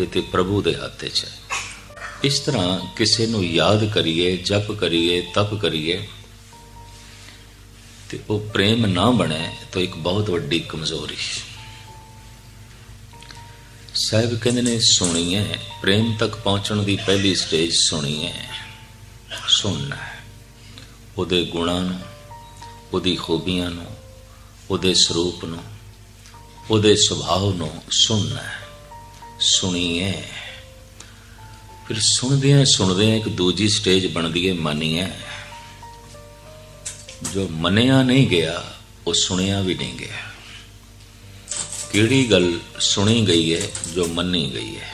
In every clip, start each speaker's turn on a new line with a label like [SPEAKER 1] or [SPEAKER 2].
[SPEAKER 1] ਇਹ ਤੇ ਪ੍ਰਭੂ ਦੇ ਹੱਥ 'ਚ ਹੈ। ਇਸ ਤਰ੍ਹਾਂ ਕਿਸੇ ਨੂੰ ਯਾਦ ਕਰੀਏ, ਜਪ ਕਰੀਏ, ਤਪ ਕਰੀਏ, ਤੇ ਉਹ ਪ੍ਰੇਮ ਨਾ ਬਣੇ ਤਾਂ ਇੱਕ ਬਹੁਤ ਵੱਡੀ ਕਮਜ਼ੋਰੀ। ਸਾਹਿਬ ਕਹਿੰਦੇ ਨੇ ਸੁਣੀਏ ਪ੍ਰੇਮ ਤੱਕ ਪਹੁੰਚਣ ਦੀ ਪਹਿਲੀ ਸਟੇਜ ਸੁਣੀਏ ਸੁਣਨਾ ਉਹਦੇ ਗੁਣਾਂ ਨੂੰ, ਉਹਦੀ ਖੂਬੀਆਂ ਨੂੰ, ਉਹਦੇ ਸਰੂਪ ਨੂੰ, ਉਹਦੇ ਸੁਭਾਅ ਨੂੰ ਸੁਣਨਾ ਹੈ। ਸੁਣੀਏ ਫਿਰ ਸੁਣਦੇ ਆ ਸੁਣਦੇ ਆ ਇੱਕ ਦੂਜੀ ਸਟੇਜ ਬਣਦੀ ਹੈ ਮੰਨੀਏ ਜੋ ਮੰਨਿਆ ਨਹੀਂ ਗਿਆ, ਉਹ ਸੁਣਿਆ ਵੀ ਨਹੀਂ ਗਿਆ। ਕਿਹੜੀ ਗੱਲ ਸੁਣੀ ਗਈ ਹੈ ਜੋ ਮੰਨੀ ਗਈ ਹੈ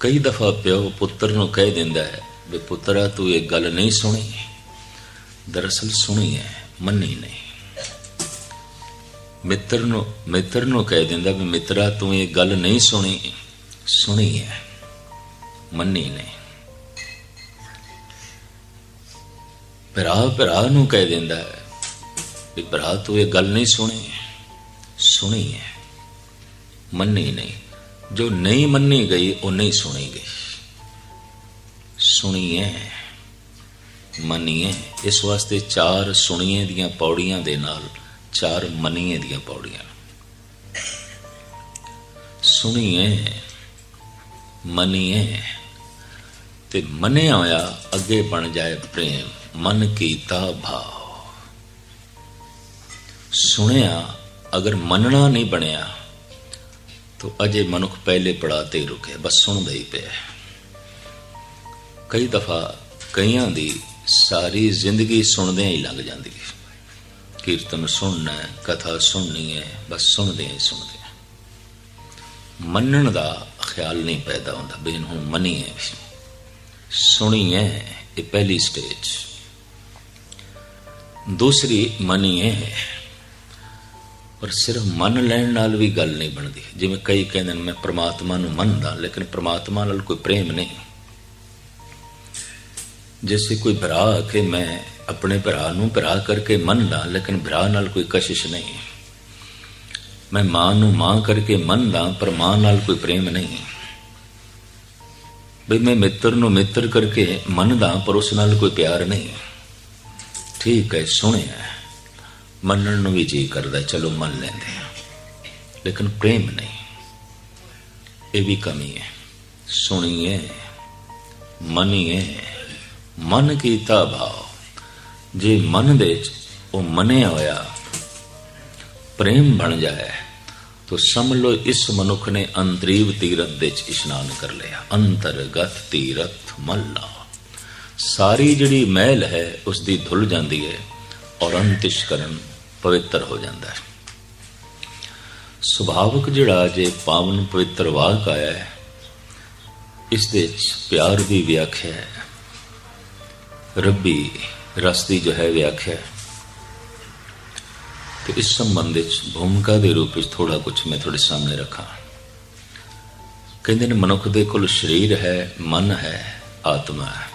[SPEAKER 1] ਕਈ ਦਫਾ ਪਿਓ ਪੁੱਤਰ ਨੂੰ ਕਹਿ ਦਿੰਦਾ ਹੈ ਵੀ ਪੁੱਤਰਾ, ਤੂੰ ਇਹ ਗੱਲ ਨਹੀਂ ਸੁਣੀ। ਦਰਅਸਲ ਸੁਣੀ ਹੈ ਮੰਨੀ ਨਹੀਂ। ਮਿੱਤਰ ਨੂੰ ਮਿੱਤਰ ਨੂੰ ਕਹਿ ਦਿੰਦਾ ਵੀ ਮਿੱਤਰਾ, ਤੂੰ ਇਹ ਗੱਲ ਨਹੀਂ ਸੁਣੀ। ਸੁਣੀ ਹੈ। ਮੰਨੀ ਨਹੀਂ ਭਰਾ ਭਰਾ ਨੂੰ ਕਹਿ ਦਿੰਦਾ ਹੈ ਵੀ ਭਰਾ, ਤੂੰ ਇਹ ਗੱਲ ਨਹੀਂ ਸੁਣੀ। ਸੁਣੀ ਹੈ। ਮੰਨੀ ਨਹੀਂ। ਜੋ ਨਹੀਂ ਮੰਨੀ ਗਈ, ਉਹ ਨਹੀਂ ਸੁਣੀ ਗਈ। ਸੁਣੀਏ ਮੰਨੀਏ ਇਸ ਵਾਸਤੇ ਚਾਰ ਸੁਣੀਏ ਦੀਆਂ ਪੌੜੀਆਂ ਦੇ ਨਾਲ ਚਾਰ ਮੰਨੀਏ ਦੀਆਂ ਪੌੜੀਆਂ। ਸੁਣੀਏ, ਮਨੀਏ ਤੇ ਮਨਿਆ ਹੋਇਆ ਅੱਗੇ ਬਣ ਜਾਏ ਪ੍ਰੇਮ, ਮਨ ਕੀਤਾ ਭਾਵ। ਸੁਣਿਆ, ਅਗਰ ਮੰਨਣਾ ਨਹੀਂ ਬਣਿਆ, ਤਾਂ ਅਜੇ ਮਨੁੱਖ ਪਹਿਲੇ ਪੜਾਅ ਤੇ ਹੀ ਰੁਕੇ, ਬਸ ਸੁਣਦਾ ਹੀ ਪਿਆ। ਕਈ ਦਫਾ ਕਈਆਂ ਦੀ ਸਾਰੀ ਜ਼ਿੰਦਗੀ ਸੁਣਦਿਆਂ ਹੀ ਲੰਘ ਜਾਂਦੀ। ਕੀਰਤਨ ਸੁਣਨਾ ਹੈ ਕਥਾ ਸੁਣਨੀ ਹੈ ਬਸ ਸੁਣਦੇ ਹੀ ਸੁਣਦੇ ਮੰਨਣ ਦਾ ਖਿਆਲ ਨਹੀਂ ਪੈਦਾ ਹੁੰਦਾ ਵੀ ਹੁਣ ਮੰਨੀਏ ਵੀ। ਸੁਣੀਏ ਇਹ ਪਹਿਲੀ ਸਟੇਜ ਦੂਸਰੀ ਮੰਨੀਏ ਪਰ ਸਿਰਫ ਮੰਨ ਲੈਣ ਨਾਲ ਵੀ ਗੱਲ ਨਹੀਂ ਬਣਦੀ। ਜਿਵੇਂ ਕਈ ਕਹਿੰਦੇ ਨੇ, ਮੈਂ ਪ੍ਰਮਾਤਮਾ ਨੂੰ ਮੰਨਦਾ, ਲੇਕਿਨ ਪ੍ਰਮਾਤਮਾ ਨਾਲ ਕੋਈ ਪ੍ਰੇਮ ਨਹੀਂ। ਜੈਸੇ ਕੋਈ ਭਰਾ ਆਖੇ, ਮੈਂ ਆਪਣੇ ਭਰਾ ਨੂੰ ਭਰਾ ਕਰਕੇ ਮੰਨਦਾ, ਲੇਕਿਨ ਭਰਾ ਨਾਲ ਕੋਈ ਕਸ਼ਿਸ਼ ਨਹੀਂ ਮੈਂ ਮਾਂ ਨੂੰ ਮਾਂ ਕਰਕੇ ਮੰਨਦਾ, ਪਰ ਮਾਂ ਨਾਲ ਕੋਈ ਪ੍ਰੇਮ ਨਹੀਂ ਬਈ ਮੈਂ ਮਿੱਤਰ ਨੂੰ ਮਿੱਤਰ ਕਰਕੇ ਮੰਨਦਾ, ਪਰ ਉਸ ਨਾਲ ਕੋਈ ਪਿਆਰ ਨਹੀਂ ਠੀਕ ਹੈ, ਸੁਣਿਆ ਮੰਨਣ ਨੂੰ ਵੀ ਜੀ ਕਰਦਾ ਚਲੋ ਮੰਨ ਲੈਂਦੇ ਹਾਂ। ਲੇਕਿਨ ਪ੍ਰੇਮ ਨਹੀਂ। ਇਹ ਵੀ ਕਮੀ ਹੈ। ਸੁਣੀਏ, ਮੰਨੀਏ। ਮਨ ਕੀਤਾ ਭਾਵ ਜੇ ਮਨ ਦੇ ਚ ਉਹ ਮੰਨਿਆ ਹੋਇਆ ਪ੍ਰੇਮ ਬਣ ਜਾਏ ਤੋ ਸਮਝ ਲਓ ਇਸ ਮਨੁੱਖ ਨੇ ਅੰਤਰੀਵ ਤੀਰਥ ਦੇ ਚ ਇਸ਼ਨਾਨ ਕਰ ਲਿਆ ਅੰਤਰਗਤ ਤੀਰਥ ਮੱਲਾ ਸਾਰੀ ਜਿਹੜੀ ਮਹਿਲ ਹੈ ਉਸ ਦੀ ਧੁੱਲ ਜਾਂਦੀ ਹੈ ਔਰ ਅੰਤਿਸ਼ਕਰਨ ਪਵਿੱਤਰ ਹੋ ਜਾਂਦਾ ਹੈ ਸੁਭਾਵਕ ਜਿਹੜਾ ਜੇ ਪਾਵਨ ਪਵਿੱਤਰ ਵਾਕ ਆਇਆ ਹੈ ਇਸ ਦੇ ਚ ਪਿਆਰ ਦੀ ਵਿਆਖਿਆ ਹੈ ਰੱਬੀ ਰਸ ਦੀ ਜੋ ਹੈ ਵਿਆਖਿਆ ਹੈ ਤੇ ਇਸ ਸੰਬੰਧ ਵਿੱਚ ਭੂਮਿਕਾ ਦੇ ਰੂਪ ਵਿੱਚ ਥੋੜਾ ਕੁਝ ਮੈਂ ਤੁਹਾਡੇ ਸਾਹਮਣੇ ਰੱਖਾਂ ਕਹਿੰਦੇ ਨੇ ਮਨੁੱਖ ਦੇ ਕੋਲ ਸਰੀਰ ਹੈ ਮਨ ਹੈ ਆਤਮਾ ਹੈ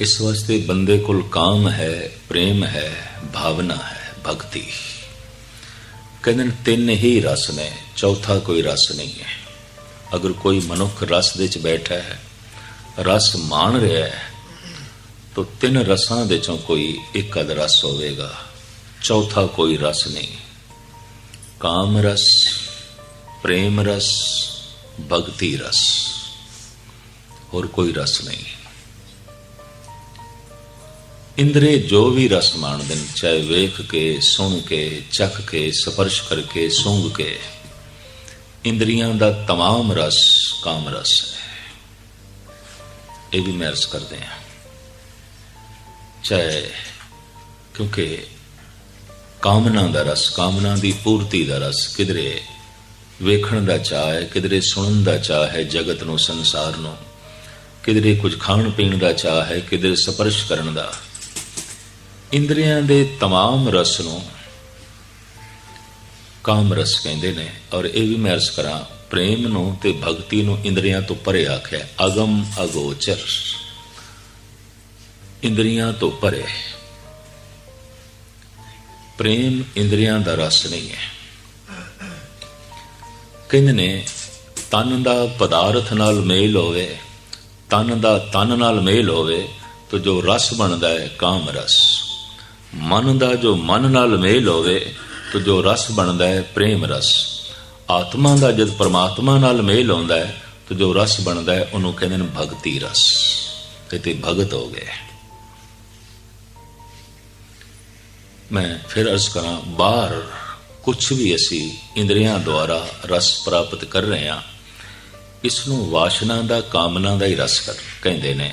[SPEAKER 1] ਇਸ ਵਾਸਤੇ ਬੰਦੇ ਕੋਲ ਕਾਮ ਹੈ ਪ੍ਰੇਮ ਹੈ ਭਾਵਨਾ ਹੈ ਭਗਤੀ ਕਹਿੰਦੇ ਨੇ ਤਿੰਨ ਹੀ ਰਸ ਨੇ ਚੌਥਾ ਕੋਈ ਰਸ ਨਹੀਂ ਹੈ ਅਗਰ ਕੋਈ ਮਨੁੱਖ ਰਸ ਦੇ ਵਿੱਚ ਬੈਠਾ ਹੈ ਰਸ ਮਾਣ ਰਿਹਾ ਹੈ ਤਾਂ ਤਿੰਨ ਰਸਾਂ ਦੇ ਚੋਂ ਕੋਈ ਇੱਕ ਅਦ ਰਸ ਹੋਵੇਗਾ ਚੌਥਾ ਕੋਈ ਰਸ ਨਹੀਂ ਕਾਮ ਰਸ ਪ੍ਰੇਮ ਰਸ ਭਗਤੀ ਰਸ ਹੋਰ ਕੋਈ ਰਸ ਨਹੀਂ ਇੰਦਰੇ ਜੋ ਵੀ ਰਸ ਮਾਣਦੇ ਨੇ ਚਾਹੇ ਵੇਖ ਕੇ ਸੁਣ ਕੇ ਚੱਖ ਕੇ ਸਪਰਸ਼ ਕਰਕੇ ਸੂੰਘ ਕੇ ਇੰਦਰੀਆਂ ਦਾ तमाम ਰਸ ਕਾਮ ਰਸ ਹੈ ਇਹ ਵੀ ਮੈਂ ਅਰਜ਼ ਕਰਦੇ ਹਾਂ ਚਾਹੇ ਕਿਉਂਕਿ ਕਾਮਨਾ ਦਾ ਰਸ ਕਾਮਨਾ ਦੀ ਪੂਰਤੀ ਦਾ ਰਸ ਕਿਧਰੇ ਵੇਖਣ ਦਾ ਚਾਹ ਹੈ ਕਿਧਰੇ ਸੁਣਨ ਦਾ ਚਾਹ ਹੈ ਜਗਤ ਨੂੰ ਸੰਸਾਰ ਨੂੰ ਕਿਧਰੇ ਕੁਝ ਖਾਣ ਪੀਣ ਦਾ ਚਾਹ ਹੈ ਕਿਧਰੇ ਸਪਰਸ਼ ਕਰਨ ਦਾ ਇੰਦਰੀਆਂ ਦੇ तमाम ਰਸ ਨੂੰ ਕਾਮ ਰਸ ਕਹਿੰਦੇ ਨੇ, ਔਰ ਇਹ ਵੀ ਮੈਂ ਅਰਜ਼ ਕਰਾਂ, ਪ੍ਰੇਮ ਨੂੰ ਤੇ ਭਗਤੀ ਨੂੰ ਇੰਦਰੀਆਂ ਤੋਂ ਪਰੇ ਆਖਿਆ, ਅਗਮ ਅਗੋਚਰ। ਇੰਦਰੀਆਂ ਤੋਂ ਪਰੇ। ਪ੍ਰੇਮ ਇੰਦਰੀਆਂ ਦਾ ਰਸ ਨਹੀਂ ਹੈ। ਕਹਿੰਦੇ ਨੇ, ਤਨ ਦਾ ਪਦਾਰਥ ਨਾਲ ਮੇਲ ਹੋਵੇ, ਤਨ ਦਾ ਤਨ ਨਾਲ ਮੇਲ ਹੋਵੇ, ਤਾਂ ਜੋ ਰਸ ਬਣਦਾ ਹੈ ਕਾਮ ਰਸ ਮਨ ਦਾ ਜੋ ਮਨ ਨਾਲ ਮੇਲ ਹੋਵੇ ਤਾਂ ਜੋ ਰਸ ਬਣਦਾ ਹੈ, ਪ੍ਰੇਮ ਰਸ। ਆਤਮਾ ਦਾ ਜਦ ਪਰਮਾਤਮਾ ਨਾਲ ਮੇਲ ਆਉਂਦਾ ਹੈ, ਤਾਂ ਜੋ ਰਸ ਬਣਦਾ ਹੈ, ਉਹਨੂੰ ਕਹਿੰਦੇ ਨੇ ਭਗਤੀ ਰਸ। ਤੇ ਭਗਤ ਹੋ ਗਏ ਮੈਂ ਫਿਰ ਅਰਜ਼ ਕਰਾਂ, ਬਾਹਰ ਕੁਝ ਵੀ ਅਸੀਂ ਇੰਦਰੀਆਂ ਦੁਆਰਾ ਰਸ ਪ੍ਰਾਪਤ ਕਰ ਰਹੇ ਹਾਂ, ਇਸ ਨੂੰ ਵਾਸ਼ਨਾ ਦਾ, ਕਾਮਨਾ ਦਾ ਹੀ ਰਸ ਕਹਿੰਦੇ ਨੇ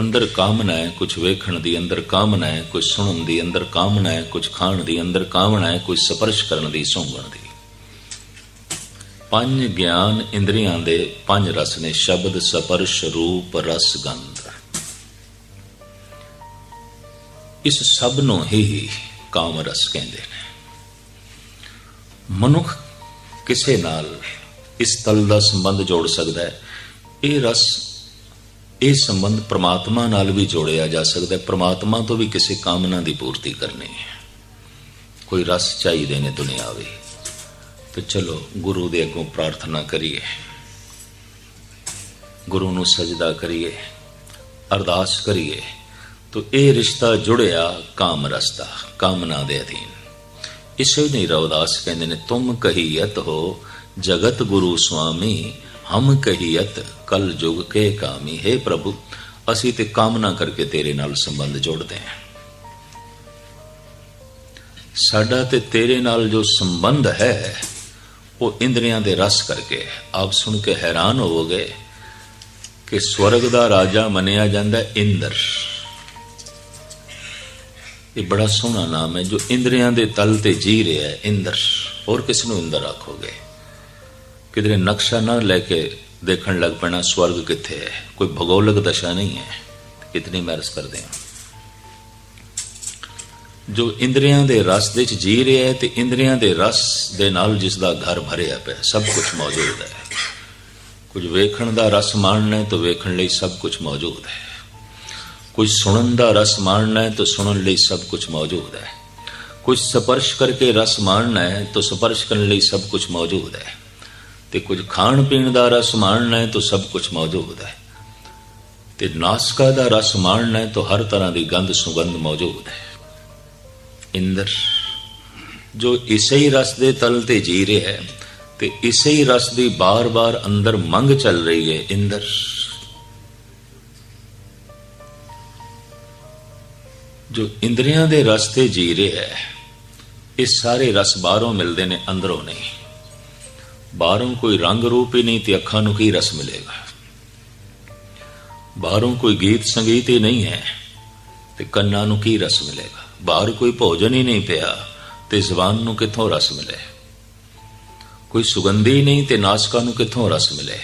[SPEAKER 1] ਅੰਦਰ ਕਾਮਨਾ ਹੈ ਕੁਝ ਵੇਖਣ ਦੀ ਅੰਦਰ ਕਾਮਨਾ ਹੈ ਕੁਝ ਸੁਣਨ ਦੀ ਅੰਦਰ ਕਾਮਨਾ ਹੈ ਕੁਝ ਖਾਣ ਦੀ ਅੰਦਰ ਕਾਮਨਾ ਹੈ ਕੁਝ ਸਪਰਸ਼ ਕਰਨ ਦੀ, ਸੌਂਗਣ ਦੀ। ਪੰਜ ਗਿਆਨ ਇੰਦਰੀਆਂ ਦੇ ਪੰਜ ਰਸ ਨੇ, ਸ਼ਬਦ, ਸਪਰਸ਼, ਰੂਪ, ਰਸ, ਗੰਧ। ਇਸ ਸਭ ਨੂੰ ਹੀ ਕਾਮ ਰਸ ਕਹਿੰਦੇ ਨੇ। ਮਨੁੱਖ ਕਿਸੇ ਨਾਲ ਇਸ ਤਲ ਦਾ ਸੰਬੰਧ ਜੋੜ ਸਕਦਾ ਹੈ। ਇਹ ਰਸ ਇਹ ਸੰਬੰਧ ਪ੍ਰਮਾਤਮਾ ਨਾਲ ਵੀ ਜੋੜਿਆ ਜਾ ਸਕਦਾ ਹੈ। ਪ੍ਰਮਾਤਮਾ ਤੋਂ ਵੀ ਕਿਸੇ ਕਾਮਨਾ ਦੀ ਪੂਰਤੀ ਕਰਨੀ ਹੈ। ਕੋਈ ਰਸ ਚਾਹੀਦੇ ਨੇ ਦੁਨਿਆਵੀ। ਤੇ ਚਲੋ, ਗੁਰੂ ਦੇ ਅੱਗੋਂ ਪ੍ਰਾਰਥਨਾ ਕਰੀਏ। ਗੁਰੂ ਨੂੰ ਸਜਦਾ ਕਰੀਏ। ਅਰਦਾਸ ਕਰੀਏ। ਤੋ ਇਹ ਰਿਸ਼ਤਾ ਜੁੜਿਆ ਕਾਮ ਰਸ ਦਾ ਕਾਮਨਾ ਦੇ ਅਧੀਨ। ਇਸੇ ਨਹੀਂ ਰਵਦਾਸ ਕਹਿੰਦੇ ਨੇ, ਤੁਮ ਕਹੀਅਤ ਹੋ ਜਗਤ ਗੁਰੂ ਸੁਆਮੀ ਹਮ ਕਹੀਅਤ, ਕਲ ਜੁਗ ਕੇ ਕਾਮੀ ਹੈ ਪ੍ਰਭੂ। ਅਸੀਂ ਤੇ ਕਾਮਨਾ ਕਰਕੇ ਤੇਰੇ ਨਾਲ ਸੰਬੰਧ ਜੋੜਦੇ ਹਾਂ। ਸਾਡਾ ਤੇ ਤੇਰੇ ਨਾਲ ਜੋ ਸੰਬੰਧ ਹੈ, ਉਹ ਇੰਦਰੀਆਂ ਦੇ ਰਸ ਕਰਕੇ ਆਪ ਸੁਣ ਕੇ ਹੈਰਾਨ ਹੋਵੋਗੇ ਕਿ ਸਵਰਗ ਦਾ ਰਾਜਾ ਮੰਨਿਆ ਜਾਂਦਾ ਹੈ ਇੰਦਰ। ਇਹ ਬੜਾ ਸੋਹਣਾ ਨਾਮ ਹੈ, ਜੋ ਇੰਦਰੀਆਂ ਦੇ ਤਲ ਤੇ ਜੀ ਰਿਹਾ ਹੈ, ਇੰਦਰ। ਹੋਰ ਕਿਸ ਨੂੰ ਇੰਦਰ ਆਖੋਗੇ? ਕਿਧਰੇ ਨਕਸ਼ਾ ਨਾ ਲੈ ਕੇ ਦੇਖਣ ਲੱਗ ਪੈਣਾ, ਸਵਰਗ ਕਿੱਥੇ ਹੈ? ਕੋਈ ਭੂਗੋਲਿਕ ਦਸ਼ਾ ਨਹੀਂ ਹੈ। ਇਤਨੀ ਮੈਂ ਅਰਜ਼ ਕਰਦੇ ਹਾਂ। ਜੋ ਇੰਦਰੀਆਂ ਦੇ ਰਸ ਦੇ ਚ ਜੀ ਰਿਹਾ ਹੈ ਤੇ ਇੰਦਰੀਆਂ ਦੇ ਰਸ ਦੇ ਨਾਲ ਜਿਸ ਦਾ ਘਰ ਭਰਿਆ ਪਿਆ ਸਭ ਕੁਝ ਮੌਜੂਦ ਹੈ। ਕੁਝ ਵੇਖਣ ਦਾ ਰਸ ਮਾਣਨਾ ਹੈ ਤਾਂ ਵੇਖਣ ਲਈ ਸਭ ਕੁਝ ਮੌਜੂਦ ਹੈ। ਕੁਝ ਸੁਣਨ ਦਾ ਰਸ ਮਾਣਨਾ ਹੈ ਤਾਂ ਸੁਣਨ ਲਈ ਸਭ ਕੁਝ ਮੌਜੂਦ ਹੈ। ਕੁਝ ਸਪਰਸ਼ ਕਰਕੇ ਰਸ ਮਾਣਨਾ ਹੈ ਤਾਂ ਸਪਰਸ਼ ਕਰਨ ਲਈ ਸਭ ਕੁਝ ਮੌਜੂਦ ਹੈ। ਤੇ ਕੁਝ ਖਾਣ ਪੀਣ ਦਾ ਰਸ ਮਾਣਨਾ ਹੈ ਤਾਂ ਸਭ ਕੁਝ ਮੌਜੂਦ ਹੈ। ਤੇ ਨਾਸਕਾ ਦਾ ਰਸ ਮਾਣਨਾ ਹੈ ਤਾਂ ਹਰ ਤਰ੍ਹਾਂ ਦੀ ਗੰਧ ਸੁਗੰਧ ਮੌਜੂਦ ਹੈ। ਇੰਦਰ, ਜੋ ਇਸੇ ਹੀ ਰਸ ਦੇ ਤਲ ਤੇ ਜੀ ਰਿਹਾ ਹੈ ਤੇ ਇਸੇ ਹੀ ਰਸ ਦੀ ਬਾਰ-ਬਾਰ ਅੰਦਰ ਮੰਗ ਚੱਲ ਰਹੀ ਹੈ, ਇੰਦਰ। ਜੋ ਇੰਦਰੀਆਂ ਦੇ ਰਸ ਤੇ ਜੀ ਰਿਹਾ ਹੈ, ਇਹ ਸਾਰੇ ਰਸ ਬਾਹਰੋਂ ਮਿਲਦੇ ਨੇ, ਅੰਦਰੋਂ ਨਹੀਂ। ਬਾਹਰੋਂ ਕੋਈ ਰੰਗ ਰੂਪ ਹੀ ਨਹੀਂ ਤੇ ਅੱਖਾਂ ਨੂੰ ਕੀ ਰਸ ਮਿਲੇਗਾ? ਬਾਹਰੋਂ ਕੋਈ ਗੀਤ ਸੰਗੀਤ ਹੀ ਨਹੀਂ ਹੈ ਤੇ ਕੰਨਾਂ ਨੂੰ ਕੀ ਰਸ ਮਿਲੇਗਾ? ਬਾਹਰ ਕੋਈ ਭੋਜਨ ਹੀ ਨਹੀਂ ਪਿਆ ਤੇ ਜ਼ਬਾਨ ਨੂੰ ਕਿੱਥੋਂ ਰਸ ਮਿਲੇ? ਕੋਈ ਸੁਗੰਧੀ ਨਹੀਂ ਤੇ ਨਾਸਕਾਂ ਨੂੰ ਕਿੱਥੋਂ ਰਸ ਮਿਲੇ?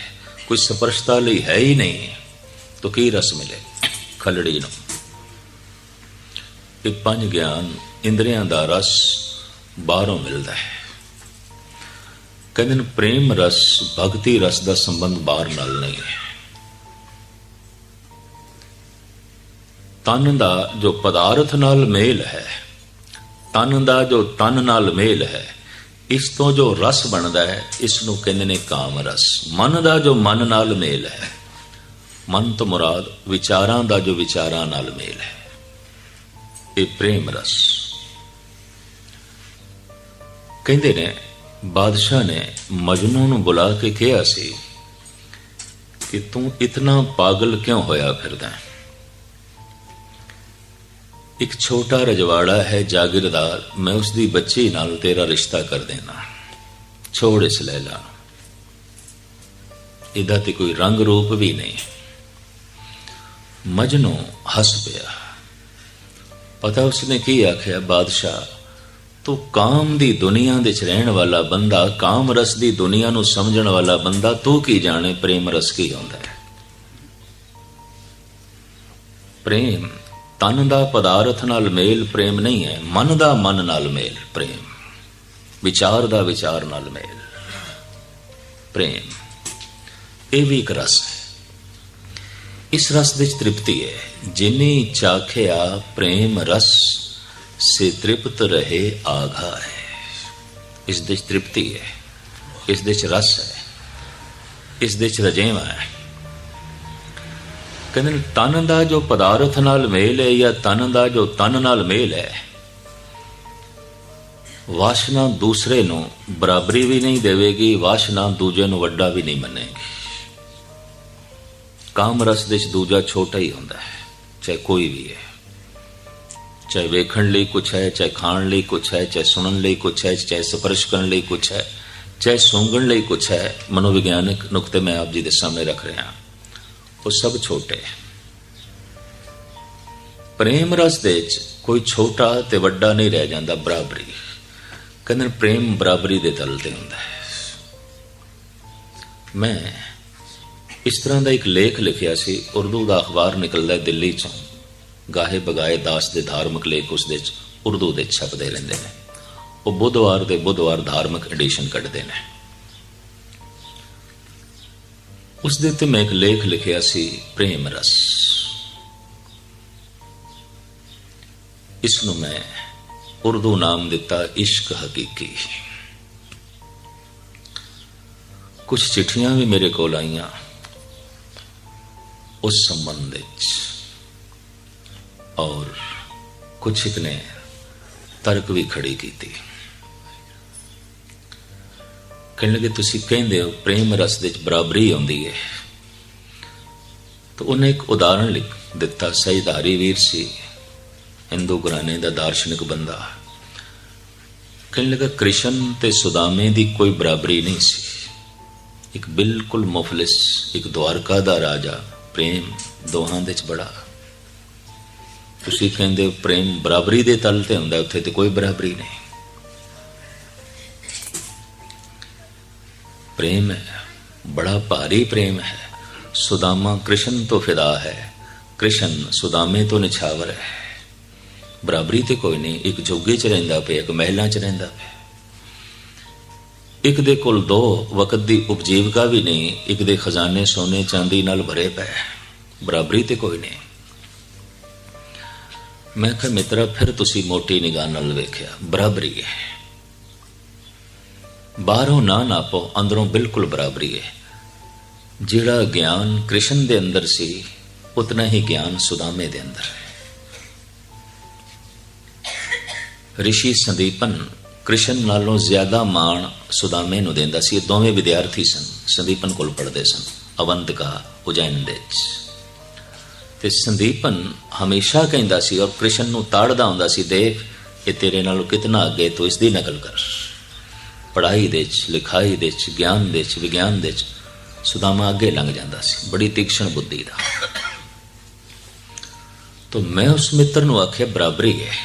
[SPEAKER 1] ਕੋਈ ਸਪਰਸ਼ਤਾ ਲਈ ਹੈ ਹੀ ਨਹੀਂ ਤਾਂ ਕੀ ਰਸ ਮਿਲੇ? ਖਲੜੀ ਨੂੰ। ਇਹ ਪੰਜ ਗਿਆਨ ਇੰਦਰੀਆਂ ਦਾ ਰਸ ਬਾਹਰੋਂ ਮਿਲਦਾ ਹੈ। ਕਹਿੰਦੇ ਨੇ ਪ੍ਰੇਮ ਰਸ, ਭਗਤੀ ਰਸ ਦਾ ਸੰਬੰਧ ਬਾਹਰ ਨਾਲ ਨਹੀਂ ਹੈ। ਤਨ ਦਾ ਜੋ ਪਦਾਰਥ ਨਾਲ ਮੇਲ ਹੈ, ਤਨ ਦਾ ਜੋ ਤਨ ਨਾਲ ਮੇਲ ਹੈ, ਇਸ ਤੋਂ ਜੋ ਰਸ ਬਣਦਾ ਹੈ ਇਸ ਨੂੰ ਕਹਿੰਦੇ ਨੇ ਕਾਮ ਰਸ। ਮਨ ਦਾ ਜੋ ਮਨ ਨਾਲ ਮੇਲ ਹੈ, ਮਨ ਤੋਂ ਮੁਰਾਦ ਵਿਚਾਰਾਂ ਦਾ ਜੋ ਵਿਚਾਰਾਂ ਨਾਲ ਮੇਲ ਹੈ, ਇਹ ਪ੍ਰੇਮ ਰਸ। ਕਹਿੰਦੇ ਨੇ ਬਾਦਸ਼ਾਹ ਨੇ ਮਜਨੂ ਨੂੰ ਬੁਲਾ ਕੇ ਕਿਹਾ ਸੀ ਕਿ ਤੂੰ ਇਤਨਾ ਪਾਗਲ ਕਿਉਂ ਹੋਇਆ ਫਿਰਦਾ? ਹੈ ਇੱਕ ਛੋਟਾ ਰਜਵਾੜਾ ਹੈ ਜਾਗੀਰਦਾਰ ਮੈਂ ਉਸ ਦੀ ਬੱਚੀ ਨਾਲ ਤੇਰਾ ਰਿਸ਼ਤਾ ਕਰ ਦੇਣਾ। ਛੋੜ ਇਸ ਲੈਲਾ। ਇਹਦਾ ਤੇ ਕੋਈ ਰੰਗ ਰੂਪ ਵੀ ਨਹੀਂ। ਮਜਨੂ ਹੱਸ ਪਿਆ। ਪਤਾ ਉਸਨੇ ਕੀ ਆਖਿਆ? ਬਾਦਸ਼ਾਹ ਤੂੰ ਕਾਮ ਦੀ ਦੁਨੀਆ ਦੇ ਚ ਰਹਿਣ ਵਾਲਾ ਬੰਦਾ, ਕਾਮ ਰਸ ਦੀ ਦੁਨੀਆ ਨੂੰ ਸਮਝਣ ਵਾਲਾ ਬੰਦਾ, ਤੂੰ ਕੀ ਜਾਣੇ? ਪ੍ਰੇਮ ਰਸ ਕੀ ਹੁੰਦਾ ਹੈ? ਪ੍ਰੇਮ, ਤਨ ਦਾ ਪਦਾਰਥ ਨਾਲ ਮੇਲ ਪ੍ਰੇਮ ਨਹੀਂ ਹੈ, ਮਨ ਦਾ ਮਨ ਨਾਲ ਮੇਲ ਪ੍ਰੇਮ, ਵਿਚਾਰ ਦਾ ਵਿਚਾਰ ਨਾਲ ਮੇਲ ਪ੍ਰੇਮ। ਇਹ ਵੀ ਇੱਕ ਰਸ ਹੈ। ਇਸ ਰਸ ਵਿੱਚ ਤ੍ਰਿਪਤੀ ਹੈ। ਜਿਨੇ ਚਾਖਿਆ ਪ੍ਰੇਮ ਰਸ ਸੇ ਤ੍ਰਿਪਤ ਰਹੇ ਆਘਾ ਹੈ। ਇਸ ਵਿੱਚ ਤ੍ਰਿਪਤੀ ਹੈ। ਇਸ ਦੇ ਚ ਰਸ ਹੈ। ਇਸ ਦੇ ਚ ਰਜੇਵਾ ਹੈ। ਕਹਿੰਦੇ ਤਨ ਦਾ ਜੋ ਪਦਾਰਥ ਨਾਲ ਮੇਲ ਹੈ ਜਾਂ ਤਨ ਦਾ ਜੋ ਤਨ ਨਾਲ ਮੇਲ ਹੈ, ਵਾਸ਼ਨਾ ਦੂਸਰੇ ਨੂੰ ਬਰਾਬਰੀ ਵੀ ਨਹੀਂ ਦੇਵੇਗੀ, ਵਾਸ਼ਨਾ ਦੂਜੇ ਨੂੰ ਵੱਡਾ ਵੀ ਨਹੀਂ ਮੰਨੇਗੀ। ਕਾਮ ਰਸ ਦੇ ਚ ਦੂਜਾ ਛੋਟਾ ਹੀ ਹੁੰਦਾ ਹੈ, ਚਾਹੇ ਕੋਈ ਵੀ ਹੈ। ਚਾਹੇ ਵੇਖਣ ਲਈ ਕੁਛ ਹੈ, ਚਾਹੇ ਖਾਣ ਲਈ ਕੁਛ ਹੈ, ਚਾਹੇ ਸੁਣਨ ਲਈ ਕੁਛ ਹੈ, ਚਾਹੇ ਸਪਰਸ਼ ਕਰਨ ਲਈ ਕੁਛ ਹੈ, ਚਾਹੇ ਸੌਂਗਣ ਲਈ ਕੁਛ ਹੈ, ਮਨੋਵਿਗਿਆਨਕ ਨੁਕਤੇ ਮੈਂ ਆਪ ਜੀ ਦੇ ਸਾਹਮਣੇ ਰੱਖ ਰਿਹਾ ਉਹ ਸਭ ਛੋਟੇ ਪ੍ਰੇਮ ਰਸ ਦੇ ਵਿੱਚ ਕੋਈ ਛੋਟਾ ਤੇ ਵੱਡਾ ਨਹੀਂ ਰਹਿ ਜਾਂਦਾ, ਬਰਾਬਰੀ। ਕਹਿੰਦੇ ਨੇ ਪ੍ਰੇਮ ਬਰਾਬਰੀ ਦੇ ਤਲ ਤੇ ਹੁੰਦਾ ਹੈ। ਮੈਂ ਇਸ ਤਰ੍ਹਾਂ ਦਾ ਇੱਕ ਲੇਖ ਲਿਖਿਆ ਸੀ, ਉਰਦੂ ਦਾ ਅਖਬਾਰ ਨਿਕਲਦਾ ਦਿੱਲੀ ਚੋਂ। ਗਾਹੇ ਬਗਾਏ ਦਾਸ ਦੇ ਧਾਰਮਿਕ ਲੇਖ ਉਸ ਦੇ ਉਰਦੂ ਦੇ ਛਪਦੇ ਰਹਿੰਦੇ ਨੇ। ਉਹ ਬੁੱਧਵਾਰ ਦੇ ਬੁੱਧਵਾਰ ਧਾਰਮਿਕ ਐਡੀਸ਼ਨ ਕੱਢਦੇ ਨੇ। ਉਸ ਦੇ ਤੇ ਮੈਂ ਇੱਕ ਲੇਖ ਲਿਖਿਆ ਸੀ, ਪ੍ਰੇਮ ਰਸ। ਇਸ ਨੂੰ ਮੈਂ ਉਰਦੂ ਨਾਮ ਦਿੱਤਾ ਇਸ਼ਕ ਹਕੀਕੀ। ਕੁਝ ਚਿੱਠੀਆਂ ਵੀ ਮੇਰੇ ਕੋਲ ਆਈਆਂ। ਉਸ ਸੰਬੰਧ ਵਿੱਚ। ਔਰ ਕੁਝ ਇੱਕ ਨੇ ਤਰਕ ਵੀ ਖੜੀ ਕੀਤੀ। ਕਹਿਣ ਲੱਗੇ, ਤੁਸੀਂ ਕਹਿੰਦੇ ਹੋ ਪ੍ਰੇਮ ਰਸ ਦੇ ਵਿੱਚ ਬਰਾਬਰੀ ਆਉਂਦੀ ਹੈ। ਤਾਂ ਉਹਨੇ ਇੱਕ ਉਦਾਹਰਣ ਲਿਖ ਦਿੱਤਾ। ਸਹੀਦਾਰੀ ਵੀਰ ਸੀ, ਹਿੰਦੂ ਘਰਾਣੇ ਦਾ ਦਾਰਸ਼ਨਿਕ ਬੰਦਾ। ਕਹਿਣ ਲੱਗਾ, ਕ੍ਰਿਸ਼ਨ ਤੇ ਸੁਦਾਮੇ ਦੀ ਕੋਈ ਬਰਾਬਰੀ ਨਹੀਂ ਸੀ। ਇੱਕ ਬਿਲਕੁਲ ਮੁਫਲਿਸ, ਇੱਕ ਦਵਾਰਕਾ ਦਾ ਰਾਜਾ, ਪ੍ਰੇਮ ਦੋਹਾਂ ਦੇ ਵਿੱਚ ਬੜਾ ਤੁਸੀਂ ਕਹਿੰਦੇ ਹੋ ਪ੍ਰੇਮ ਬਰਾਬਰੀ ਦੇ ਤਲ ਤੇ ਹੁੰਦਾ, ਉੱਥੇ ਤੇ ਕੋਈ ਬਰਾਬਰੀ ਨਹੀਂ। ਪ੍ਰੇਮ ਹੈ, ਬੜਾ ਭਾਰੀ ਪ੍ਰੇਮ ਹੈ। ਸੁਦਾਮਾ ਕ੍ਰਿਸ਼ਨ ਤੋਂ ਫਿਦਾ ਹੈ, ਕ੍ਰਿਸ਼ਨ ਸੁਦਾਮੇ ਤੋਂ ਨਿਛਾਵਰ ਹੈ। ਬਰਾਬਰੀ ਤੇ ਕੋਈ ਨਹੀਂ, ਇੱਕ ਜੋਗੇ ਚ ਰਹਿੰਦਾ ਪਿਆ, ਇੱਕ ਮਹਿਲਾ ਚ ਰਹਿੰਦਾ ਪਿਆ। ਇੱਕ ਦੇ ਕੋਲ ਦੋ ਵਕਤ ਦੀ ਉਪਜੀਵਕਾ ਵੀ ਨਹੀਂ, ਇੱਕ ਦੇ ਖਜ਼ਾਨੇ ਸੋਨੇ ਚਾਂਦੀ ਨਾਲ ਭਰੇ ਪਏ। ਬਰਾਬਰੀ ਤੇ ਕੋਈ ਨਹੀਂ। ਮੈਂ ਕਿਹਾ ਮਿੱਤਰਾ ਫਿਰ ਤੁਸੀਂ ਮੋਟੀ ਨਿਗਾਹ ਨਾਲ ਵੇਖਿਆ ਬਰਾਬਰੀ ਹੈ ਬਾਹਰੋਂ ਨਾ ਨਾਪੋ ਅੰਦਰੋਂ ਬਿਲਕੁਲ ਬਰਾਬਰੀ ਹੈ ਜਿਹੜਾ ਗਿਆਨ ਕ੍ਰਿਸ਼ਨ ਦੇ ਅੰਦਰ ਸੀ ਉਤਨਾ ਹੀ ਗਿਆਨ ਸੁਦਾਮੇ ਦੇ ਅੰਦਰ ਹੈ ਰਿਸ਼ੀ ਸੰਦੀਪਨ ਕ੍ਰਿਸ਼ਨ ਨਾਲੋਂ ਜ਼ਿਆਦਾ ਮਾਣ ਸੁਦਾਮੇ ਨੂੰ ਦਿੰਦਾ ਸੀ ਇਹ ਦੋਵੇਂ ਵਿਦਿਆਰਥੀ ਸਨ ਸੰਦੀਪਨ ਕੋਲ ਪੜ੍ਹਦੇ ਸਨ ਅਵੰਤਕਾ ਉਜੈਨ ਦੇ ਵਿੱਚ ਤੇ ਸੰਦੀਪਨ ਹਮੇਸ਼ਾ ਕਹਿੰਦਾ ਸੀ ਔਰ ਕ੍ਰਿਸ਼ਨ ਨੂੰ ਤਾੜਦਾ ਹੁੰਦਾ ਸੀ, ਦੇਖ, ਇਹ ਤੇਰੇ ਨਾਲੋਂ ਕਿਤਨਾ ਅੱਗੇ ਤੂੰ ਇਸ ਦੀ ਨਕਲ ਕਰ। ਪੜ੍ਹਾਈ ਦੇ ਵਿੱਚ, ਲਿਖਾਈ ਦੇ ਵਿੱਚ, ਗਿਆਨ ਦੇ ਵਿੱਚ, ਵਿਗਿਆਨ ਦੇ ਵਿੱਚ ਸੁਦਾਮਾ ਅੱਗੇ ਲੰਘ ਜਾਂਦਾ ਸੀ, ਬੜੀ ਤੀਕਸ਼ਣ ਬੁੱਧੀ ਦਾ। ਤਾਂ ਮੈਂ ਉਸ ਮਿੱਤਰ ਨੂੰ ਆਖਿਆ, ਬਰਾਬਰੀ ਹੈ।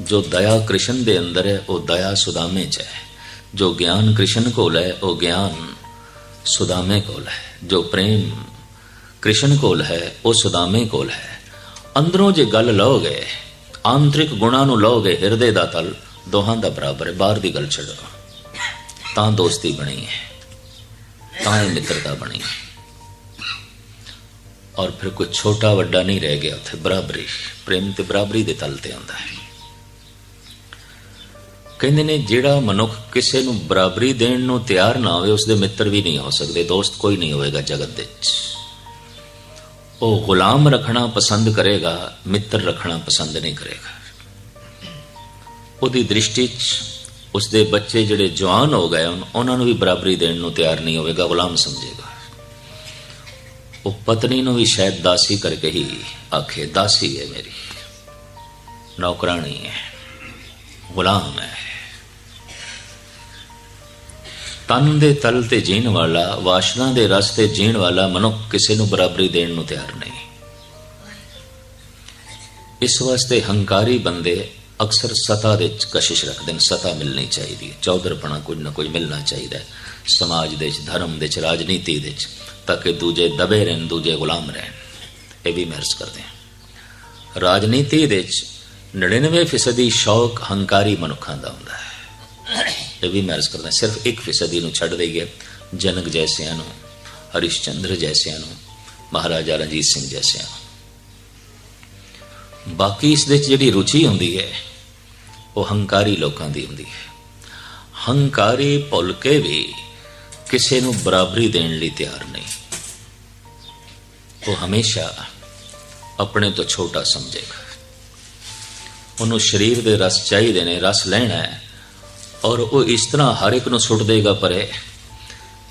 [SPEAKER 1] ਜੋ ਦਇਆ ਕ੍ਰਿਸ਼ਨ ਦੇ ਅੰਦਰ ਹੈ, ਉਹ ਦਇਆ ਸੁਦਾਮੇ ਚ ਹੈ। ਜੋ ਗਿਆਨ ਕ੍ਰਿਸ਼ਨ ਕੋਲ ਹੈ, ਉਹ ਗਿਆਨ ਸੁਦਾਮੇ ਕੋਲ ਹੈ। ਜੋ ਪ੍ਰੇਮ ਕ੍ਰਿਸ਼ਨ ਕੋਲ ਹੈ, ਉਹ ਸੁਦਾਮੇ ਕੋਲ ਹੈ। ਅੰਦਰੋਂ ਜੇ ਗੱਲ ਲਓਗੇ, ਆਂਤਰਿਕ ਗੁਣਾਂ ਨੂੰ ਲਓਗੇ ਹਿਰਦੇ ਦਾ ਤਲ, ਦੋਹਾਂ ਦਾ ਬਰਾਬਰ ਹੈ। ਬਾਹਰ ਦੀ ਗੱਲ ਛੱਡੋ। ਤਾਂ ਦੋਸਤੀ ਬਣੀ ਹੈ। ਤਾਂ ਹੀ ਮਿੱਤਰਤਾ ਬਣੀ ਔਰ ਫਿਰ ਕੋਈ ਛੋਟਾ ਵੱਡਾ ਨਹੀਂ ਰਹਿ ਗਿਆ ਉੱਥੇ, ਬਰਾਬਰੀ। ਪ੍ਰੇਮ ਤੇ ਬਰਾਬਰੀ ਦੇ ਤਲ ਤੇ ਆਉਂਦਾ ਹੈ। ਕਹਿੰਦੇ ਨੇ, ਜਿਹੜਾ ਮਨੁੱਖ ਕਿਸੇ ਨੂੰ ਬਰਾਬਰੀ ਦੇਣ ਨੂੰ ਤਿਆਰ ਨਾ ਹੋਵੇ ਉਸ ਦੇ ਮਿੱਤਰ ਵੀ ਨਹੀਂ ਹੋ ਸਕਦੇ, ਦੋਸਤ ਕੋਈ ਨਹੀਂ ਹੋਵੇਗਾ ਜਗਤ ਦੇ ਵਿੱਚ। ਉਹ ਗੁਲਾਮ ਰੱਖਣਾ ਪਸੰਦ ਕਰੇਗਾ, ਮਿੱਤਰ ਰੱਖਣਾ ਪਸੰਦ ਨਹੀਂ ਕਰੇਗਾ। ਉਹਦੀ ਦ੍ਰਿਸ਼ਟੀ 'ਚ ਉਸ ਦੇ ਬੱਚੇ ਜਿਹੜੇ ਜਵਾਨ ਹੋ ਗਏ ਉਹਨਾਂ ਨੂੰ ਵੀ ਬਰਾਬਰੀ ਦੇਣ ਨੂੰ ਤਿਆਰ ਨਹੀਂ ਹੋਵੇਗਾ, ਗੁਲਾਮ ਸਮਝੇਗਾ। ਉਹ ਪਤਨੀ ਨੂੰ ਵੀ ਸ਼ਾਇਦ ਦਾਸੀ ਕਰਕੇ ਹੀ ਆਖੇ, ਦਾਸੀ ਹੈ ਮੇਰੀ ਨੌਕਰਾਨੀ ਹੈ, ਗੁਲਾਮ ਹੈ। ਤਨ ਦੇ ਤਲ ਤੇ ਜੀਣ ਵਾਲਾ, ਵਾਸ਼ਨਾ ਦੇ ਰਸ ਤੇ ਜੀਣ ਵਾਲਾ ਮਨੁੱਖ ਕਿਸੇ ਨੂੰ ਬਰਾਬਰੀ ਦੇਣ ਨੂੰ ਤਿਆਰ ਨਹੀਂ। ਇਸ ਵਾਸਤੇ ਹੰਕਾਰੀ ਬੰਦੇ ਅਕਸਰ ਸਤਾ ਦੇ ਵਿੱਚ ਕਸ਼ਿਸ਼ ਰੱਖਦੇ ਨੇ, ਸਤਾ ਮਿਲਣੀ ਚਾਹੀਦੀ ਹੈ। ਚੌਧਰਪਣਾ ਕੁਝ ਨਾ ਕੁਝ ਮਿਲਣਾ ਚਾਹੀਦਾ ਹੈ। ਸਮਾਜ ਦੇ ਵਿੱਚ, ਧਰਮ ਦੇ ਵਿੱਚ, ਰਾਜਨੀਤੀ ਦੇ ਵਿੱਚ, ਤਾਂ ਕਿ ਦੂਜੇ ਦਬੇ ਰਹਿਣ, ਦੂਜੇ ਗੁਲਾਮ ਰਹਿਣ। ਇਹ ਵੀ ਮਹਿਰਸ ਕਰਦੇ ਹਾਂ। ਰਾਜਨੀਤੀ ਦੇ ਵਿੱਚ 99% ਸ਼ੌਕ ਹੰਕਾਰੀ ਮਨੁੱਖਾਂ ਦਾ ਹੁੰਦਾ ਹੈ। ਇਹ ਵੀ ਮੈਂ ਕਰਦੇ ਹਾਂ ਸਿਰਫ 1% ਨੂੰ ਛੱਡ ਦੇਈਏ, ਜਨਕ ਜੈਸਿਆਂ ਨੂੰ, ਹਰਿਸ਼ਚੰਦਰ ਜੈਸਿਆਂ ਨੂੰ, ਮਹਾਰਾਜਾ ਰਣਜੀਤ ਸਿੰਘ ਜੈਸਿਆਂ ਨੂੰ। ਬਾਕੀ ਇਸ ਦੇ ਵਿੱਚ ਜਿਹੜੀ ਰੁਚੀ ਹੁੰਦੀ ਹੈ, ਉਹ ਹੰਕਾਰੀ ਲੋਕਾਂ ਦੀ ਹੁੰਦੀ ਹੈ। ਹੰਕਾਰੀ ਭੁੱਲ ਕੇ ਵੀ ਕਿਸੇ ਨੂੰ ਬਰਾਬਰੀ ਦੇਣ ਲਈ ਤਿਆਰ ਨਹੀਂ। ਉਹ ਹਮੇਸ਼ਾ ਆਪਣੇ ਤੋਂ ਛੋਟਾ ਸਮਝੇਗਾ। ਉਹਨੂੰ ਸਰੀਰ ਦੇ ਰਸ ਚਾਹੀਦੇ ਨੇ, ਰਸ ਲੈਣਾ ਹੈ। ਔਰ ਉਹ ਇਸ ਤਰ੍ਹਾਂ ਹਰ ਇੱਕ ਨੂੰ ਸੁੱਟ ਦੇਗਾ ਪਰੇ,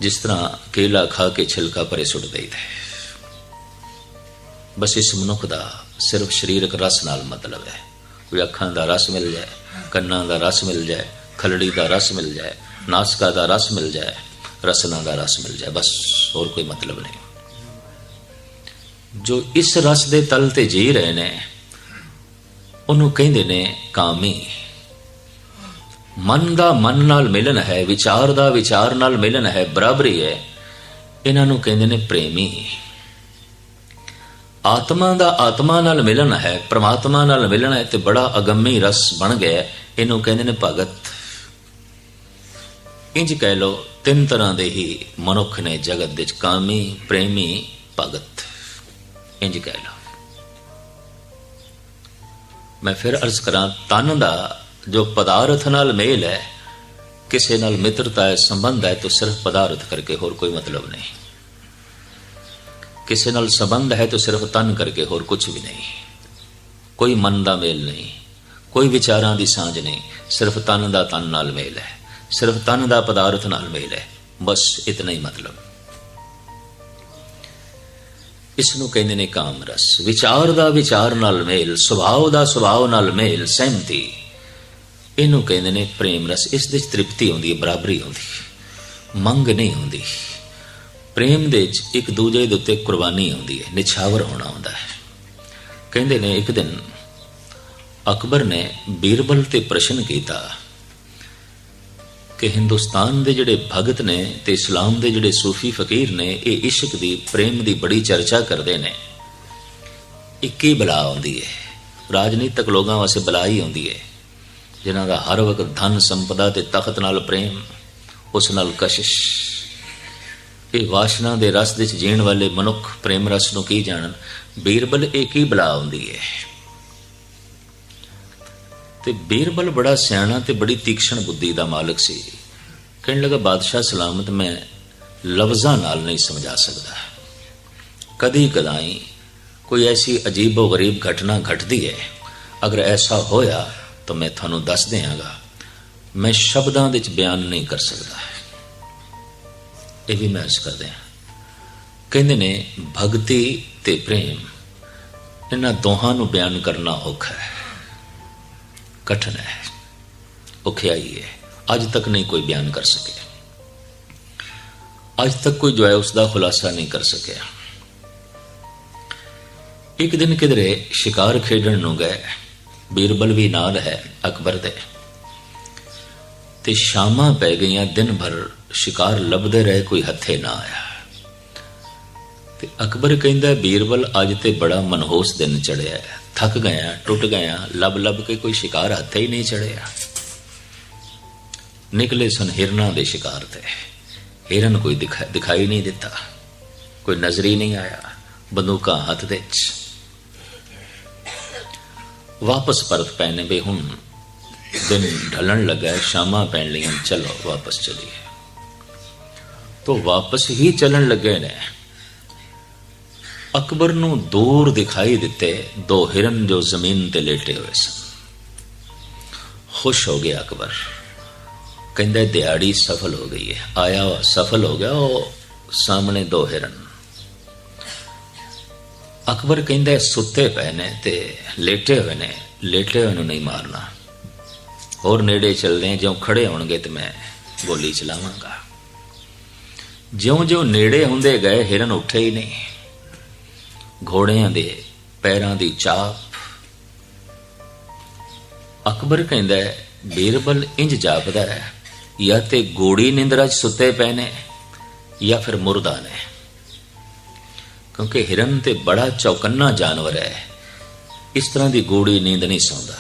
[SPEAKER 1] ਜਿਸ ਤਰ੍ਹਾਂ ਕੇਲਾ ਖਾ ਕੇ ਛਿਲਕਾ ਪਰੇ ਸੁੱਟ ਦੇਈਦਾ ਬਸ ਇਸ ਮਨੁੱਖ ਦਾ ਸਿਰਫ ਸਰੀਰਕ ਰਸ ਨਾਲ ਮਤਲਬ ਹੈ। ਕੋਈ ਅੱਖਾਂ ਦਾ ਰਸ ਮਿਲ ਜਾਏ, ਕੰਨਾਂ ਦਾ ਰਸ ਮਿਲ ਜਾਏ, ਖਲੜੀ ਦਾ ਰਸ ਮਿਲ ਜਾਏ, ਨਾਸਕਾ ਦਾ ਰਸ ਮਿਲ ਜਾਏ, ਰਸਨਾ ਦਾ ਰਸ ਮਿਲ ਜਾਏ, ਬਸ ਹੋਰ ਕੋਈ ਮਤਲਬ ਨਹੀਂ। ਜੋ ਇਸ ਰਸ ਦੇ ਤਲ ਤੇ ਜੀ ਰਹੇ ਨੇ, ਉਹਨੂੰ ਕਹਿੰਦੇ ਨੇ ਕਾਮੀ। ਮਨ ਦਾ ਮਨ ਨਾਲ ਮਿਲਨ ਹੈ, ਵਿਚਾਰ ਦਾ ਵਿਚਾਰ ਨਾਲ ਮਿਲਨ ਹੈ, ਬਰਾਬਰੀ ਹੈ। ਇਹਨਾਂ ਨੂੰ ਕਹਿੰਦੇ ਨੇ ਪ੍ਰੇਮੀ। ਆਤਮਾ ਦਾ ਆਤਮਾ ਨਾਲ ਮਿਲਨ ਹੈ, ਪ੍ਰਮਾਤਮਾ ਨਾਲ ਮਿਲਣ ਹੈ ਤੇ ਬੜਾ ਅਗੰਮੀ ਰਸ ਬਣ ਗਿਆ ਇਹਨੂੰ ਕਹਿੰਦੇ ਨੇ ਭਗਤ। ਇੰਜ ਕਹਿ ਲੋ ਤਿੰਨ ਤਰ੍ਹਾਂ ਦੇ ਹੀ ਮਨੁੱਖ ਨੇ ਜਗਤ ਵਿੱਚ, ਕਾਮੀ, ਪ੍ਰੇਮੀ, ਭਗਤ। ਇੰਜ ਕਹਿ ਲੋ ਮੈਂ ਫਿਰ ਅਰਜ਼ ਕਰਾਂ, ਤਨ ਦਾ ਜੋ ਪਦਾਰਥ ਨਾਲ ਮੇਲ ਹੈ, ਕਿਸੇ ਨਾਲ ਮਿੱਤਰਤਾ ਹੈ, ਸੰਬੰਧ ਹੈ, ਤਾਂ ਸਿਰਫ ਪਦਾਰਥ ਕਰਕੇ ਹੋਰ ਕੋਈ ਮਤਲਬ ਨਹੀਂ। ਕਿਸੇ ਨਾਲ ਸੰਬੰਧ ਹੈ, ਤਾਂ ਸਿਰਫ ਤਨ ਕਰਕੇ ਹੋਰ ਕੁਝ ਵੀ ਨਹੀਂ। ਕੋਈ ਮਨ ਦਾ ਮੇਲ ਨਹੀਂ, ਕੋਈ ਵਿਚਾਰਾਂ ਦੀ ਸਾਂਝ ਨਹੀਂ, ਸਿਰਫ ਤਨ ਦਾ ਤਨ ਨਾਲ ਮੇਲ ਹੈ, ਸਿਰਫ ਤਨ ਦਾ ਪਦਾਰਥ ਨਾਲ ਮੇਲ ਹੈ, ਬਸ ਇਤਨਾ ਹੀ ਮਤਲਬ। ਇਸ ਨੂੰ ਕਹਿੰਦੇ ਨੇ ਕਾਮ ਰਸ ਵਿਚਾਰ ਦਾ ਵਿਚਾਰ ਨਾਲ ਮੇਲ, ਸੁਭਾਅ ਦਾ ਸੁਭਾਅ ਨਾਲ ਮੇਲ, ਸਹਿਮਤੀ। ਇਹਨੂੰ ਕਹਿੰਦੇ ਨੇ, ਪ੍ਰੇਮ ਰਸ, ਇਸ ਦੇ ਵਿੱਚ ਤ੍ਰਿਪਤੀ ਆਉਂਦੀ ਹੈ, ਬਰਾਬਰੀ ਆਉਂਦੀ ਹੈ। ਮੰਗ ਨਹੀਂ ਹੁੰਦੀ। ਪ੍ਰੇਮ ਦੇ ਵਿੱਚ ਇੱਕ ਦੂਜੇ ਦੇ ਉੱਤੇ ਕੁਰਬਾਨੀ ਆਉਂਦੀ ਹੈ, ਨਿਛਾਵਰ ਹੋਣਾ ਹੁੰਦਾ ਹੈ। ਕਹਿੰਦੇ ਨੇ, ਇੱਕ ਦਿਨ ਅਕਬਰ ਨੇ ਬੀਰਬਲ ਤੇ ਪ੍ਰਸ਼ਨ ਕੀਤਾ ਕਿ ਹਿੰਦੁਸਤਾਨ ਦੇ ਜਿਹੜੇ ਭਗਤ ਨੇ ਤੇ ਇਸਲਾਮ ਦੇ ਜਿਹੜੇ ਸੂਫੀ ਫਕੀਰ ਨੇ, ਇਹ ਇਸ਼ਕ ਦੀ, ਪ੍ਰੇਮ ਦੀ ਬੜੀ ਚਰਚਾ ਕਰਦੇ ਨੇ। ਇੱਕ ਹੀ ਬਲਾ ਆਉਂਦੀ ਹੈ। ਰਾਜਨੀਤਿਕ ਲੋਕਾਂ ਵਾਸਤੇ ਬਲਾ ਹੀ ਆਉਂਦੀ ਹੈ। ਜਿਨ੍ਹਾਂ ਦਾ ਹਰ ਵਕਤ ਧਨ ਸੰਪਦਾ ਤੇ ਤਖਤ ਨਾਲ ਪ੍ਰੇਮ, ਉਸ ਨਾਲ ਕਸ਼ਿਸ਼। ਇਹ ਵਾਸ਼ਨਾ ਦੇ ਰਸ ਵਿੱਚ ਜੀਣ ਵਾਲੇ ਮਨੁੱਖ ਪ੍ਰੇਮ ਰਸ ਨੂੰ ਕੀ ਜਾਣਨ? ਬੀਰਬਲ ਇੱਕ ਹੀ ਬਲਾ ਹੁੰਦੀ ਹੈ? ਤੇ ਬੀਰਬਲ ਬੜਾ ਸਿਆਣਾ ਤੇ ਬੜੀ ਤੀਕਸ਼ਣ ਬੁੱਧੀ ਦਾ ਮਾਲਕ ਸੀ। ਕਹਿਣ ਲੱਗਾ, ਬਾਦਸ਼ਾਹ ਸਲਾਮਤ ਮੈਂ ਲਫ਼ਜ਼ਾਂ ਨਾਲ ਨਹੀਂ ਸਮਝਾ ਸਕਦਾ। ਕਦੀ ਕਦਾਈ ਕੋਈ ਐਸੀ ਅਜੀਬੋ ਗਰੀਬ ਘਟਨਾ ਘਟਦੀ ਹੈ। ਅਗਰ ਐਸਾ ਹੋਇਆ ਤਾਂ ਮੈਂ ਤੁਹਾਨੂੰ ਦੱਸ ਦਿਆਂਗਾ, ਮੈਂ ਸ਼ਬਦਾਂ ਵਿੱਚ ਬਿਆਨ ਨਹੀਂ ਕਰ ਸਕਦਾ। ਇਹ ਵੀ ਮੈਂ ਅਰਜ਼ ਕਰਦੇ ਹਾਂ। ਕਹਿੰਦੇ ਨੇ, ਭਗਤੀ ਤੇ ਪ੍ਰੇਮ, ਇਹਨਾਂ ਦੋਹਾਂ ਨੂੰ ਬਿਆਨ ਕਰਨਾ ਔਖਾ ਹੈ। ਕਠਿਨ ਹੈ। ਔਖਿਆਈ ਹੈ। ਅੱਜ ਤੱਕ ਨਹੀਂ ਕੋਈ ਬਿਆਨ ਕਰ ਸਕਿਆ। ਅੱਜ ਤੱਕ ਕੋਈ ਜੋ ਹੈ ਉਸ ਦਾ ਖੁਲਾਸਾ ਨਹੀਂ ਕਰ ਸਕਿਆ। ਇੱਕ ਦਿਨ ਕਿਧਰੇ ਸ਼ਿਕਾਰ ਖੇਡਣ ਨੂੰ ਗਏ। ਬੀਰਬਲ ਵੀ ਨਾਲ ਹੈ, ਅਕਬਰ ਦੇ। ਤੇ ਸ਼ਾਮਾਂ ਪੈ ਗਈਆਂ, ਦਿਨ ਭਰ ਸ਼ਿਕਾਰ ਲੱਭਦੇ ਰਹੇ, ਕੋਈ ਹੱਥੇ ਨਾ ਆਇਆ। ਤੇ ਅਕਬਰ ਕਹਿੰਦਾ, ਬੀਰਬਲ, ਅੱਜ ਤੇ ਬੜਾ ਮਨਹੋਸ ਦਿਨ ਚੜਿਆ ਥੱਕ ਗਿਆ ਟੁੱਟ ਗਿਆ ਲੱਭ ਲੱਭ ਕੇ ਕੋਈ ਸ਼ਿਕਾਰ ਹੱਥੇ ਹੀ ਨਹੀਂ ਚੜਿਆ। ਨਿਕਲੇ ਸਨ ਹਿਰਨਾਂ ਦੇ ਸ਼ਿਕਾਰ ਤੇ। ਹਿਰਨ ਕੋਈ ਦਿਖਾਈ ਨਹੀਂ ਦਿੱਤਾ। ਕੋਈ ਨਜ਼ਰੀ ਨਹੀਂ ਆਇਆ, ਬੰਦੂਕਾਂ ਹੱਥ ਦੇ ਚ ਵਾਪਸ ਪਰਤ ਪੈਣੇ ਬਈ ਹੁਣ। ਦਿਨ ਢਲਣ ਲੱਗਾ ਸ਼ਾਮਾਂ ਪੈਣ ਲਈਆਂ, ਚਲੋ ਵਾਪਸ ਚਲੀਏ। ਤੋ ਵਾਪਸ ਹੀ ਚੱਲਣ ਲੱਗੇ ਨੇ। ਅਕਬਰ ਨੂੰ ਦੂਰ ਦਿਖਾਈ ਦਿੱਤੇ, ਦੋ ਹਿਰਨ ਜੋ ਜ਼ਮੀਨ ਤੇ ਲੇਟੇ ਹੋਏ ਸਨ। ਖੁਸ਼ ਹੋ ਗਿਆ ਅਕਬਰ। ਕਹਿੰਦਾ, ਦਿਹਾੜੀ ਸਫਲ ਹੋ ਗਈ ਹੈ। ਆਇਆ ਸਫਲ ਹੋ ਗਿਆ, ਉਹ ਸਾਹਮਣੇ ਦੋ ਹਿਰਨ। ਅਕਬਰ ਕਹਿੰਦਾ ਸੁੱਤੇ ਪਏ ਨੇ ਤੇ ਲੇਟੇ ਹੋਏ ਨੇ, ਲੇਟੇ ਹੋਏ ਨੂੰ ਨਹੀਂ ਮਾਰਨਾ। ਹੋਰ ਨੇੜੇ ਚੱਲਦੇ ਜਿਉਂ ਖੜੇ ਹੋਣਗੇ ਤੇ ਮੈਂ ਗੋਲੀ ਚਲਾਵਾਂਗਾ। ਜਿਉਂ-ਜਿਉਂ ਨੇੜੇ ਹੁੰਦੇ ਗਏ, ਹਿਰਨ ਉੱਠੇ ਹੀ ਨਹੀਂ। ਘੋੜਿਆਂ ਦੇ ਪੈਰਾਂ ਦੀ ਚਾਪ। ਅਕਬਰ ਕਹਿੰਦਾ ਬੀਰਬਲ ਇੰਜ ਜਾਪਦਾ ਹੈ, ਜਾਂ ਤੇ ਗੋੜੀ ਨਿੰਦਰਾ 'ਚ ਸੁੱਤੇ ਪਏ ਨੇ, ਜਾਂ ਫਿਰ ਮੁਰਦਾ ਨੇ। ਕਿਉਂਕਿ ਹਿਰਨ ਤੇ ਬੜਾ ਚੌਕੰਨਾ ਜਾਨਵਰ ਹੈ। ਇਸ ਤਰ੍ਹਾਂ ਦੀ ਗੋੜੀ ਨੀਂਦ ਨਹੀਂ ਸੌਂਦਾ।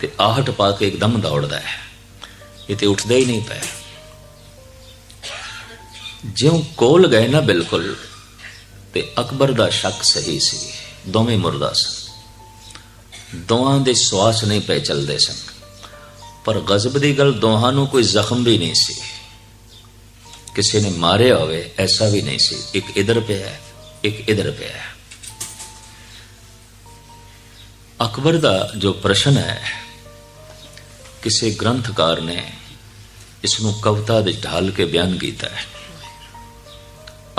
[SPEAKER 1] ਤੇ ਆਹਟ ਪਾ ਕੇ ਇੱਕਦਮ ਦੌੜਦਾ ਹੈ। ਇਹ ਤੇ ਉੱਠਦਾ ਹੀ ਨਹੀਂ ਪਿਆ। ਜਿਉਂ ਕੋਲ ਗਏ ਨਾ ਬਿਲਕੁਲ, ਤੇ ਅਕਬਰ ਦਾ ਸ਼ੱਕ ਸਹੀ ਸੀ। ਦੋਵੇਂ ਮੁਰਦਾ ਸਨ। ਦੋਹਾਂ ਦੇ ਸਵਾਸ ਨਹੀਂ ਪਏ ਚੱਲਦੇ ਸਨ। ਪਰ ਗਜ਼ਬ ਦੀ ਗੱਲ ਦੋਹਾਂ ਨੂੰ ਕੋਈ ਜ਼ਖਮ ਵੀ ਨਹੀਂ ਸੀ। ਕਿਸੇ ਨੇ ਮਾਰਿਆ ਹੋਵੇ ਐਸਾ ਵੀ ਨਹੀਂ ਸੀ। ਇੱਕ ਇਧਰ ਪਿਆ ਹੈ, ਇੱਕ ਇਧਰ ਪਿਆ ਹੈ। ਅਕਬਰ ਦਾ ਜੋ ਪ੍ਰਸ਼ਨ ਹੈ ਕਿਸੇ ਗ੍ਰੰਥਕਾਰ ਨੇ ਇਸ ਨੂੰ ਕਵਿਤਾ ਦੇ ਢਾਲ ਕੇ ਬਿਆਨ ਕੀਤਾ ਹੈ।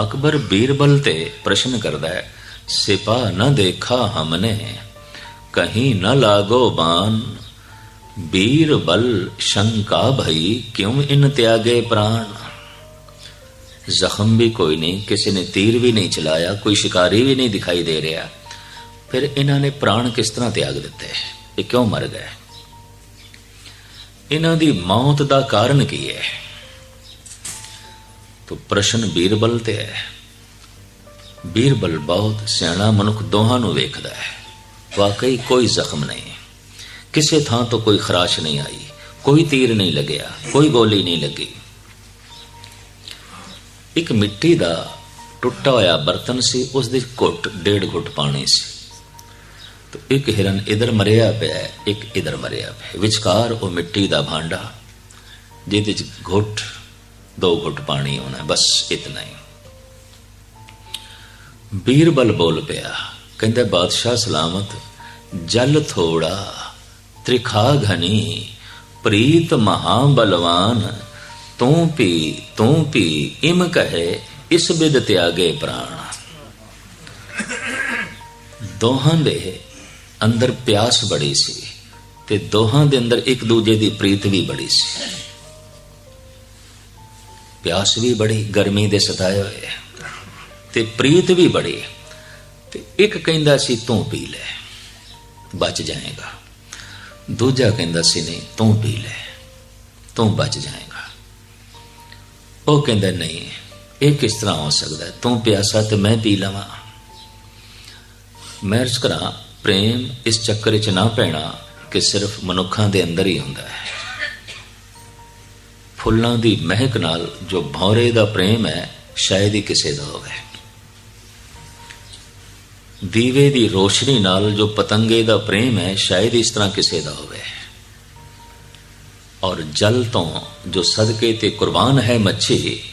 [SPEAKER 1] ਅਕਬਰ ਬੀਰਬਲ ਤੇ ਪ੍ਰਸ਼ਨ ਕਰਦਾ ਹੈ ਸਿਪਾ ਨ ਦੇਖਾ ਹਮਨੇ ਕਹੀਂ ਨ ਲਾਗੋ ਬਾਨ। ਬੀਰਬਲ ਸ਼ੰਕਾ ਭਈ ਕਿਉਂ ਇਨ ਤਿਆਗੇ ਪ੍ਰਾਣ ਜ਼ਖਮ ਵੀ ਕੋਈ ਨਹੀਂ, ਕਿਸੇ ਨੇ ਤੀਰ ਵੀ ਨਹੀਂ ਚਲਾਇਆ, ਕੋਈ ਸ਼ਿਕਾਰੀ ਵੀ ਨਹੀਂ ਦਿਖਾਈ ਦੇ ਰਿਹਾ। ਫਿਰ ਇਹਨਾਂ ਨੇ ਪ੍ਰਾਣ ਕਿਸ ਤਰ੍ਹਾਂ ਤਿਆਗ ਦਿੱਤੇ? ਇਹ ਕਿਉਂ ਮਰ ਗਏ? ਇਹਨਾਂ ਦੀ ਮੌਤ ਦਾ ਕਾਰਨ ਕੀ ਹੈ? ਤੋ ਪ੍ਰਸ਼ਨ ਬੀਰਬਲ ਤੇ ਹੈ। ਬੀਰਬਲ ਬਹੁਤ ਸਿਆਣਾ ਮਨੁੱਖ ਦੋਹਾਂ ਨੂੰ ਵੇਖਦਾ ਹੈ। ਵਾਕਈ ਕੋਈ ਜ਼ਖਮ ਨਹੀਂ। ਕਿਸੇ ਥਾਂ ਤੋਂ ਕੋਈ ਖਰਾਸ਼ ਨਹੀਂ ਆਈ, ਕੋਈ ਤੀਰ ਨਹੀਂ ਲੱਗਿਆ, ਕੋਈ ਗੋਲੀ ਨਹੀਂ ਲੱਗੀ। ਇੱਕ ਮਿੱਟੀ ਦਾ ਟੁੱਟਾ ਹੋਇਆ ਬਰਤਨ ਸੀ ਉਸ ਦੇ ਘੁੱਟ, ਡੇਢ ਘੁੱਟ ਪਾਣੀ ਸੀ। ਤੇ ਇੱਕ ਹਿਰਨ ਇਧਰ ਮਰਿਆ ਪਿਆ, ਇੱਕ ਇਧਰ ਮਰਿਆ ਪਿਆ। ਵਿਚਕਾਰ ਉਹ ਮਿੱਟੀ ਦਾ ਭਾਂਡਾ, ਜਿਹਦੇ ਚ ਘੁੱਟ, ਦੋ ਘੁੱਟ ਪਾਣੀ ਹੋਣਾ, ਬਸ ਇਤਨਾ ਹੀ। ਬੀਰਬਲ ਬੋਲ ਪਿਆ, ਕਹਿੰਦਾ, ਬਾਦਸ਼ਾਹ ਸਲਾਮਤ, ਜਲ ਥੋੜਾ, ਤ੍ਰਿਖਾ ਘਨੀ, ਪ੍ਰੀਤ ਮਹਾ ਬਲਵਾਨ ਤੂੰ ਪੀ ਤੂੰ ਪੀ ਇਮ ਕਹੇ, ਇਸ ਬਿਦ ਤਿਆਗੇ ਪ੍ਰਾਣ। ਦੋਹਾਂ ਦੇ ਅੰਦਰ ਪਿਆਸ ਬੜੀ ਸੀ ਤੇ ਦੋਹਾਂ ਦੇ ਅੰਦਰ ਇੱਕ ਦੂਜੇ ਦੀ ਪ੍ਰੀਤ ਵੀ ਬੜੀ ਸੀ। ਪਿਆਸ ਵੀ ਬੜੀ, ਗਰਮੀ ਦੇ ਸਤਾਏ ਹੋਏ। ਤੇ ਪ੍ਰੀਤ ਵੀ ਬੜੀ। ਤੇ ਇੱਕ ਕਹਿੰਦਾ ਸੀ, ਤੂੰ ਪੀ ਲੈ, ਬਚ ਜਾਏਗਾ। ਦੂਜਾ ਕਹਿੰਦਾ ਸੀ, ਨਹੀਂ, ਤੂੰ ਪੀ ਲੈ, ਤੂੰ ਬਚ ਜਾਏਗਾ। ਉਹ ਕਹਿੰਦਾ, ਨਹੀਂ, ਇਹ ਕਿਸ ਤਰ੍ਹਾਂ ਹੋ ਸਕਦਾ? ਤੂੰ ਪਿਆਸਾ ਤੇ ਮੈਂ ਪੀ ਲਵਾਂ। ਮੈਂ ਅਰਜ਼ ਕਰਾਂ, ਪ੍ਰੇਮ ਇਸ ਚੱਕਰ ਵਿੱਚ ਨਾ ਪੈਣਾ ਕਿ ਸਿਰਫ ਮਨੁੱਖਾਂ ਦੇ ਅੰਦਰ ਹੀ ਹੁੰਦਾ ਹੈ। ਫੁੱਲਾਂ ਦੀ ਮਹਿਕ ਨਾਲ ਜੋ ਭੌਰੇ ਦਾ ਪ੍ਰੇਮ ਹੈ, ਸ਼ਾਇਦ ਹੀ ਕਿਸੇ ਦਾ ਹੋਵੇ। ਦੀਵੇ ਦੀ ਰੋਸ਼ਨੀ ਨਾਲ ਜੋ ਪਤੰਗੇ ਦਾ ਪ੍ਰੇਮ ਹੈ, ਸ਼ਾਇਦ ਇਸ ਤਰ੍ਹਾਂ ਕਿਸੇ ਦਾ ਹੋਵੇ। ਔਰ ਜਲ ਤੋਂ ਜੋ ਸਦਕੇ ਤੇ ਕੁਰਬਾਨ ਹੈ ਮੱਛੀ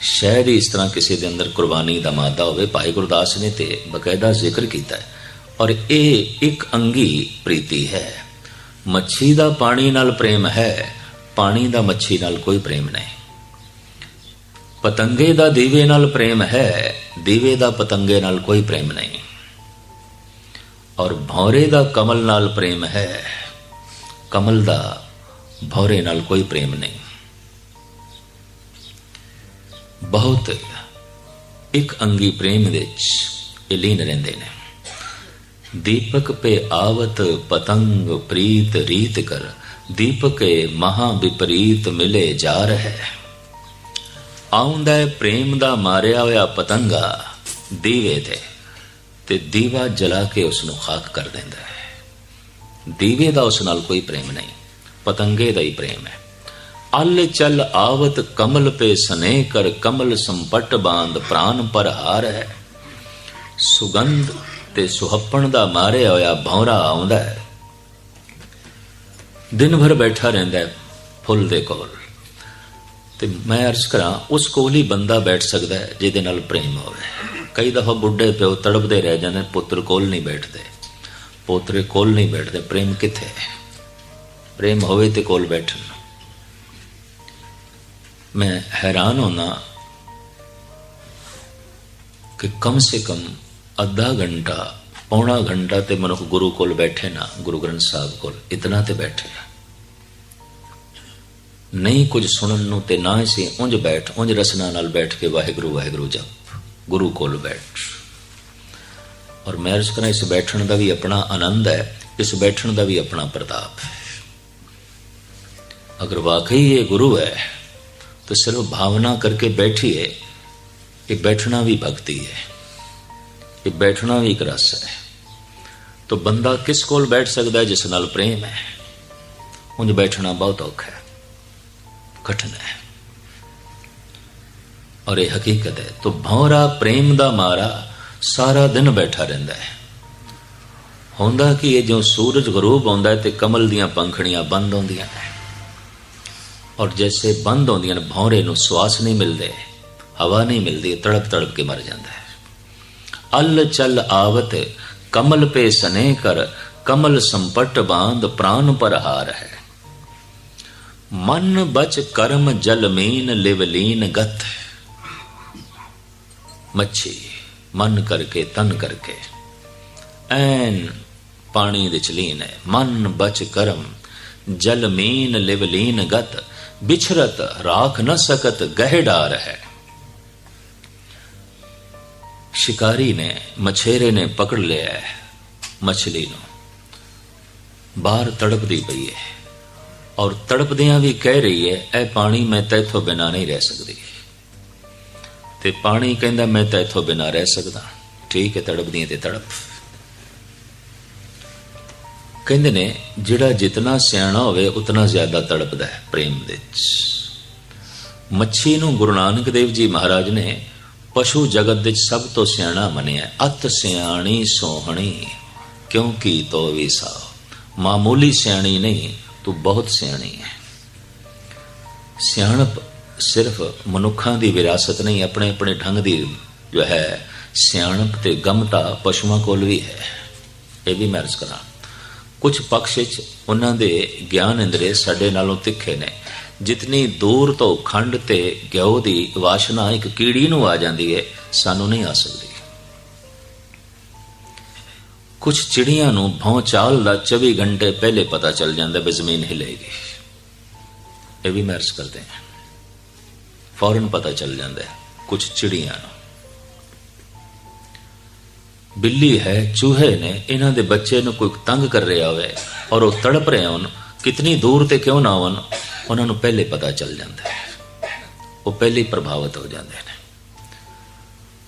[SPEAKER 1] ਸ਼ਾਇਦ ਇਸ ਤਰ੍ਹਾਂ ਕਿਸੇ ਦੇ ਅੰਦਰ ਕੁਰਬਾਨੀ ਦਾ ਮਾਦਾ ਹੋਵੇ, ਭਾਈ ਗੁਰਦਾਸ ਨੇ ਤੇ ਬਕਾਇਦਾ ਜ਼ਿਕਰ ਕੀਤਾ ਹੈ। ਔਰ ਇਹ ਇੱਕ ਅੰਗੀ ਪ੍ਰੀਤੀ ਹੈ। ਮੱਛੀ ਦਾ ਪਾਣੀ ਨਾਲ ਪ੍ਰੇਮ ਹੈ, ਪਾਣੀ ਦਾ ਮੱਛੀ ਨਾਲ ਕੋਈ ਪ੍ਰੇਮ ਨਹੀਂ। ਪਤੰਗੇ ਦਾ ਦੀਵੇ ਨਾਲ ਪ੍ਰੇਮ ਹੈ, ਦੀਵੇ ਦਾ ਪਤੰਗੇ ਨਾਲ ਕੋਈ ਪ੍ਰੇਮ ਨਹੀਂ। ਔਰ ਭੌਰੇ ਦਾ ਕਮਲ ਨਾਲ ਪ੍ਰੇਮ ਹੈ, ਕਮਲ ਦਾ ਭੌਰੇ ਨਾਲ ਕੋਈ ਪ੍ਰੇਮ ਨਹੀਂ ਬਹੁਤ ਇੱਕ ਅੰਗੀ ਪ੍ਰੇਮ ਵਿੱਚ ਇਹ ਲੀਨ ਰਹਿੰਦੇ ਨੇ ਦੀਪਕ ਪੇ ਆਵਤ ਪਤੰਗ ਪ੍ਰੀਤ ਰੀਤ ਕਰ ਦੀਪਕੇ ਮਹਾ ਵਿਪਰੀਤ ਮਿਲੇ ਜਾ ਰਹਿ ਆਉਂਦਾ ਪ੍ਰੇਮ ਦਾ ਮਾਰਿਆ ਹੋਇਆ ਪਤੰਗਾ ਦੀਵੇ ਤੇ ਤੇ ਦੀਵਾ ਜਲਾ ਕੇ ਉਸ ਨੂੰ ਖਾਕ ਕਰ ਦਿੰਦਾ ਹੈ ਦੀਵੇ ਦਾ ਉਸ ਨਾਲ ਕੋਈ ਪ੍ਰੇਮ ਨਹੀਂ ਪਤੰਗੇ ਦਾ ਹੀ ਪ੍ਰੇਮ ਹੈ। ਅਲ ਚਲ ਆਵਤ ਕਮਲ ਪੇ ਸਨੇ ਕਰ ਕਮਲ ਸੰਪਟ ਬਾਂਧ ਪ੍ਰਾਨ ਪਰ ਹਾਰ ਹੈ। ਸੁਗੰਧ ਤੇ ਸੁਹੱਪਣ ਦਾ ਮਾਰਿਆ ਹੋਇਆ ਭੌਰਾ ਆਉਂਦਾ ਹੈ। ਦਿਨ ਭਰ ਬੈਠਾ ਰਹਿੰਦਾ ਹੈ ਫੁੱਲ ਦੇ ਕੋਲ। ਤੇ ਮੈਂ ਅਰਜ਼ ਕਰਾਂ, ਉਸ ਕੋਲ ਹੀ ਬੰਦਾ ਬੈਠ ਸਕਦਾ ਹੈ ਜਿਹਦੇ ਨਾਲ ਪ੍ਰੇਮ ਹੋਵੇ। ਕਈ ਦਫਾ ਬੁੱਢੇ ਪਿਓ ਤੜਪਦੇ ਰਹਿ ਜਾਂਦੇ ਪੁੱਤਰ ਕੋਲ ਨਹੀਂ ਬੈਠਦੇ। ਪੋਤਰੇ ਕੋਲ ਨਹੀਂ ਬੈਠਦੇ, ਪ੍ਰੇਮ ਕਿੱਥੇ ਹੈ? ਪ੍ਰੇਮ ਹੋਵੇ ਤੇ ਕੋਲ ਬੈਠਣ। ਮੈਂ ਹੈਰਾਨ ਹੋਣਾ ਕਿ ਕਮ ਸੇ ਕਮ ਅੱਧਾ ਘੰਟਾ, ਪੌਣਾ ਘੰਟਾ ਤੇ ਮਨੁੱਖ ਗੁਰੂ ਕੋਲ ਬੈਠੇ ਨਾ, ਗੁਰੂ ਗ੍ਰੰਥ ਸਾਹਿਬ ਕੋਲ, ਇਤਨਾ ਤੇ ਬੈਠੇ ਨਾ। ਨਹੀਂ ਕੁਝ ਸੁਣਨ ਨੂੰ ਤੇ ਨਾ ਇਸੇ ਉਂਝ ਬੈਠ, ਉਂਝ ਰਸਨਾ ਨਾਲ ਬੈਠ ਕੇ ਵਾਹਿਗੁਰੂ ਵਾਹਿਗੁਰੂ ਜਪ, ਗੁਰੂ ਕੋਲ ਬੈਠ। ਔਰ ਮੈਂ ਅਰਜ਼ ਕਰਾਂ, ਇਸ ਬੈਠਣ ਦਾ ਵੀ ਆਪਣਾ ਆਨੰਦ ਹੈ, ਇਸ ਬੈਠਣ ਦਾ ਵੀ ਆਪਣਾ ਪ੍ਰਤਾਪ ਹੈ। ਅਗਰ ਵਾਕਈ ਇਹ ਗੁਰੂ ਹੈ तो सिर्फ भावना करके बैठिए ये बैठना भी भक्ति है ये बैठना भी एक रस है तो बंदा किस कोल बैठ सकता है जिस नाल प्रेम है उंज बैठना बहुत औखा है कठिन है और ये हकीकत है तो भौरा प्रेम ਦਾ ਮਾਰਾ ਸਾਰਾ ਦਿਨ ਬੈਠਾ ਰਹਿੰਦਾ ਹੈ ਹੁੰਦਾ ਕਿ ਇਹ ਜੋ ਸੂਰਜ ਗਰੂਬ ਆਉਂਦਾ ਹੈ ਤੇ ਕਮਲ ਦੀਆਂ ਪੰਖੜੀਆਂ ਬੰਦ ਹੁੰਦੀਆਂ ਨੇ ਔਰ ਜੈਸੇ ਬੰਦ ਹੁੰਦੀਆਂ ਨੇ ਭੌਰੇ ਨੂੰ ਸਵਾਸ ਨਹੀਂ ਮਿਲਦੇ ਹਵਾ ਨਹੀਂ ਮਿਲਦੀ ਤੜਪ ਤੜਪ ਕੇ ਮਰ ਜਾਂਦਾ ਹੈ ਅਲ ਚਲ ਆਵਤ ਕਮਲ ਪੇ ਸਨੇ ਕਰ ਕਮਲ ਸੰਪਟ ਬਾਂਧ ਪ੍ਰਾਨ ਪਰ ਹਾਰ ਹੈ ਮਨ ਬਚ ਕਰਮ ਜਲ ਮੀਨ ਲਿਵ ਲੀਨ ਗਤ ਮੱਛੀ ਮਨ ਕਰਕੇ ਤਨ ਕਰਕੇ ਐਨ ਪਾਣੀ ਦੇ ਚ ਲੀਨ ਹੈ ਮਨ ਬਚ ਕਰਮ ਜਲ ਮੀਨ ਲਿਵ ਲੀਨ ਗਤ ਬਿਛਰਤ ਰਾਖ ਨ ਸਕਤ ਗਹਿ ਡਾਰ ਹੈ ਸ਼ਿਕਾਰੀ ਨੇ ਮਛੇਰੇ ਨੇ ਪਕੜ ਲਿਆ ਹੈ ਮਛਲੀ ਨੂੰ ਬਾਹਰ ਤੜਪਦੀ ਪਈ ਹੈ ਔਰ ਤੜਪਦਿਆਂ ਵੀ ਕਹਿ ਰਹੀ ਹੈ ਇਹ ਪਾਣੀ ਮੈਂ ਤੇਥੋਂ ਬਿਨਾ ਨਹੀਂ ਰਹਿ ਸਕਦੀ ਤੇ ਪਾਣੀ ਕਹਿੰਦਾ ਮੈਂ ਤੇਥੋਂ ਬਿਨਾ ਰਹਿ ਸਕਦਾ ਠੀਕ ਹੈ ਤੜਪਦੀਆਂ ਤੇ ਤੜਪ ਕਹਿੰਦੇ ਨੇ, ਜਿਹੜਾ ਜਿਤਨਾ ਸਿਆਣਾ ਹੋਵੇ, ਉਤਨਾ ਜ਼ਿਆਦਾ ਤੜਪਦਾ ਹੈ ਪ੍ਰੇਮ ਦੇ ਵਿੱਚ। ਮੱਛੀ ਨੂੰ ਗੁਰੂ ਨਾਨਕ ਦੇਵ ਜੀ ਮਹਾਰਾਜ ਨੇ ਪਸ਼ੂ ਜਗਤ ਵਿੱਚ ਸਭ ਤੋਂ ਸਿਆਣਾ ਮੰਨਿਆ ਅਤ ਸਿਆਣੀ ਸੋਹਣੀ, ਕਿਉਂਕਿ ਤੋ ਵੀ ਵਿਸਾ ਮਾਮੂਲੀ ਸਿਆਣੀ ਨਹੀਂ, ਤੂੰ ਬਹੁਤ ਸਿਆਣੀ ਹੈ। ਸਿਆਣਪ ਸਿਰਫ ਮਨੁੱਖਾਂ ਦੀ ਵਿਰਾਸਤ ਨਹੀਂ ਆਪਣੇ ਆਪਣੇ ਢੰਗ ਦੀ ਜੋ ਹੈ, ਸਿਆਣਪ ਤੇ ਗਮਤਾ ਪਸ਼ੂਆਂ ਕੋਲ ਵੀ ਹੈ। ਇਹ ਵੀ ਮੈਂ ਅਰਜ਼ ਕਰਾਂ ਕੁਝ ਪਕਸ਼ ਵਿੱਚ ਉਹਨਾਂ ਦੇ ਗਿਆਨ ਇੰਦਰੇ ਸਾਡੇ ਨਾਲੋਂ ਤਿੱਖੇ ਨੇ। ਜਿਤਨੀ ਦੂਰ ਤੋਂ ਖੰਡ ਤੇ ਗਿਓ ਦੀ ਵਾਸ਼ਨਾ ਇੱਕ ਕੀੜੀ ਨੂੰ ਆ ਜਾਂਦੀ ਹੈ ਸਾਨੂੰ ਨਹੀਂ ਆ ਸਕਦੀ। ਕੁਝ ਚਿੜੀਆਂ ਨੂੰ ਭੌਂ ਦਾ 24 ਘੰਟੇ ਪਹਿਲੇ ਪਤਾ ਚੱਲ ਜਾਂਦਾ ਵੀ ਜ਼ਮੀਨ ਹਿਲੇਗੀ। ਇਹ ਵੀ ਮਰਜ਼ ਕਰਦੇ ਹਾਂ। ਫੌਰਨ ਪਤਾ ਚੱਲ ਜਾਂਦਾ ਹੈ ਕੁਝ ਚਿੜੀਆਂ ਨੂੰ। ਬਿੱਲੀ ਹੈ, ਚੂਹੇ ਨੇ ਇਹਨਾਂ ਦੇ ਬੱਚੇ ਨੂੰ ਕੋਈ ਤੰਗ ਕਰ ਰਿਹਾ ਹੋਵੇ ਔਰ ਉਹ ਤੜਪ ਰਹੇ ਹੋਣ, ਕਿਤਨੀ ਦੂਰ ਤੇ ਕਿਉਂ ਨਾ ਹੋਣ, ਉਹਨਾਂ ਨੂੰ ਪਹਿਲੇ ਪਤਾ ਚੱਲ ਜਾਂਦਾ ਹੈ। ਉਹ ਪਹਿਲੇ ਪ੍ਰਭਾਵਿਤ ਹੋ ਜਾਂਦੇ ਨੇ।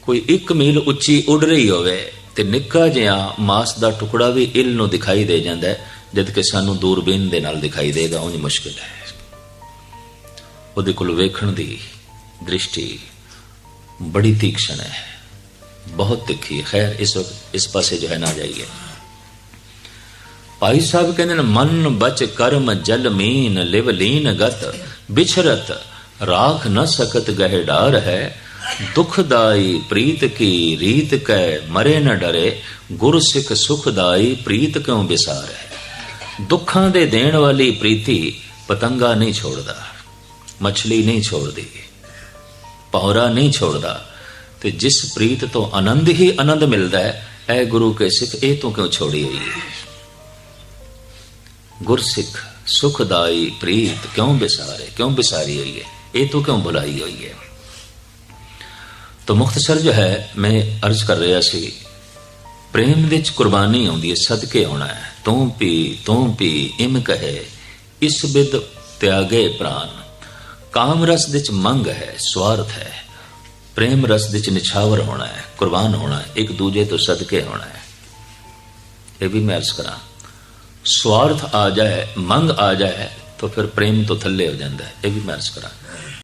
[SPEAKER 1] ਕੋਈ 1 ਮੀਲ ਉੱਚੀ ਉੱਡ ਰਹੀ ਹੋਵੇ ਤੇ ਨਿੱਕਾ ਜਿਹਾ ਮਾਸ ਦਾ ਟੁਕੜਾ ਵੀ ਇਲ ਨੂੰ ਦਿਖਾਈ ਦੇ ਜਾਂਦਾ ਹੈ, ਜਦ ਕਿ ਸਾਨੂੰ ਦੂਰਬੀਨ ਦੇ ਨਾਲ ਦਿਖਾਈ ਦੇਗਾ ਉਹ ਮੁਸ਼ਕਿਲ ਹੈ। ਉਹਦੇ ਕੋਲ ਵੇਖਣ ਦੀ ਦ੍ਰਿਸ਼ਟੀ ਬੜੀ ਤੀਖਣ ਹੈ। ਬਹੁਤ ਤਿੱਖੀ ਹੈ ਖੈਰ ਇਸ ਇਸ ਪਾਸੇ ਜੋ ਹੈ ਨਾ ਜਾਈਏ ਭਾਈ ਸਾਹਿਬ ਕਹਿੰਦੇ ਨੇ ਮਨ ਬਚ ਕਰਮ ਜਲ ਮੀਨ ਲਿਵ ਲੀਨ ਗਤ ਬਿਛਰਤ ਰਾਖ ਨ ਸਕਤ ਗਹਿ ਡਾਰ ਹੈ ਦੁਖਦਾਈ ਪ੍ਰੀਤ ਕੀ ਰੀਤ ਕੈ ਮਰੇ ਨ ਡਰੇ ਗੁਰ ਸਿੱਖ ਸੁਖਦਾਈ ਪ੍ਰੀਤ ਕਿਉ ਵਿਸਾਰ ਹੈ ਦੁੱਖਾਂ ਦੇ ਦੇਣ ਵਾਲੀ ਪ੍ਰੀਤੀ ਪਤੰਗਾ ਨਹੀਂ ਛੋੜਦਾ ਮਛਲੀ ਨਹੀਂ ਛੋੜਦੀ ਪੌਰਾ ਨਹੀਂ ਛੋੜਦਾ ਤੇ ਜਿਸ ਪ੍ਰੀਤ ਤੋਂ ਆਨੰਦ ਹੀ ਆਨੰਦ ਮਿਲਦਾ ਹੈ, ਐ ਗੁਰੂ ਕੇ ਸਿੱਖ ਇਹ ਤੋਂ ਕਿਉਂ ਛੋੜੀ ਹੋਈ ਹੈ? ਗੁਰਸਿੱਖ, ਸੁਖਦਾਈ ਪ੍ਰੀਤ ਕਿਉਂ ਬਿਸਾਰੇ, ਕਿਉਂ ਬਿਸਾਰੀ ਹੋਈ ਹੈ? ਇਹ ਤੋਂ ਕਿਉਂ ਬੁਲਾਈ ਹੋਈ ਹੈ? ਤਾਂ ਮੁਖਤਸਰ ਜੋ ਹੈ, ਮੈਂ ਅਰਜ਼ ਕਰ ਰਿਹਾ ਸੀ, ਪ੍ਰੇਮ ਵਿੱਚ ਕੁਰਬਾਨੀ ਆਉਂਦੀ ਹੈ, ਸਦਕੇ ਆਉਣਾ ਹੈ, ਤੂੰ ਪੀ ਤੂੰ ਪੀ, ਇਮ ਕਹੇ, ਇਸ ਬਿਦ ਤਿਆਗੇ ਪ੍ਰਾਨ ਕਾਮ ਰਸ ਵਿੱਚ ਮੰਗ ਹੈ, ਸਵਾਰਥ ਹੈ। ਪ੍ਰੇਮ ਰਸ ਦੇ ਵਿੱਚ ਨਿਛਾਵਰ ਹੋਣਾ ਹੈ, ਕੁਰਬਾਨ ਹੋਣਾ ਹੈ, ਇੱਕ ਦੂਜੇ ਤੋਂ ਸਦਕੇ ਹੋਣਾ ਹੈ। ਇਹ ਵੀ ਮੈਂ ਅਰਜ਼ ਕਰਾਂ, ਸਵਾਰਥ ਆ ਜਾਏ, ਮੰਗ ਆ ਜਾਏ, ਤਾਂ ਫਿਰ ਪ੍ਰੇਮ ਤੋਂ ਥੱਲੇ ਹੋ ਜਾਂਦਾ ਹੈ, ਇਹ ਵੀ ਮੈਂ ਅਰਜ਼ ਕਰਾਂ।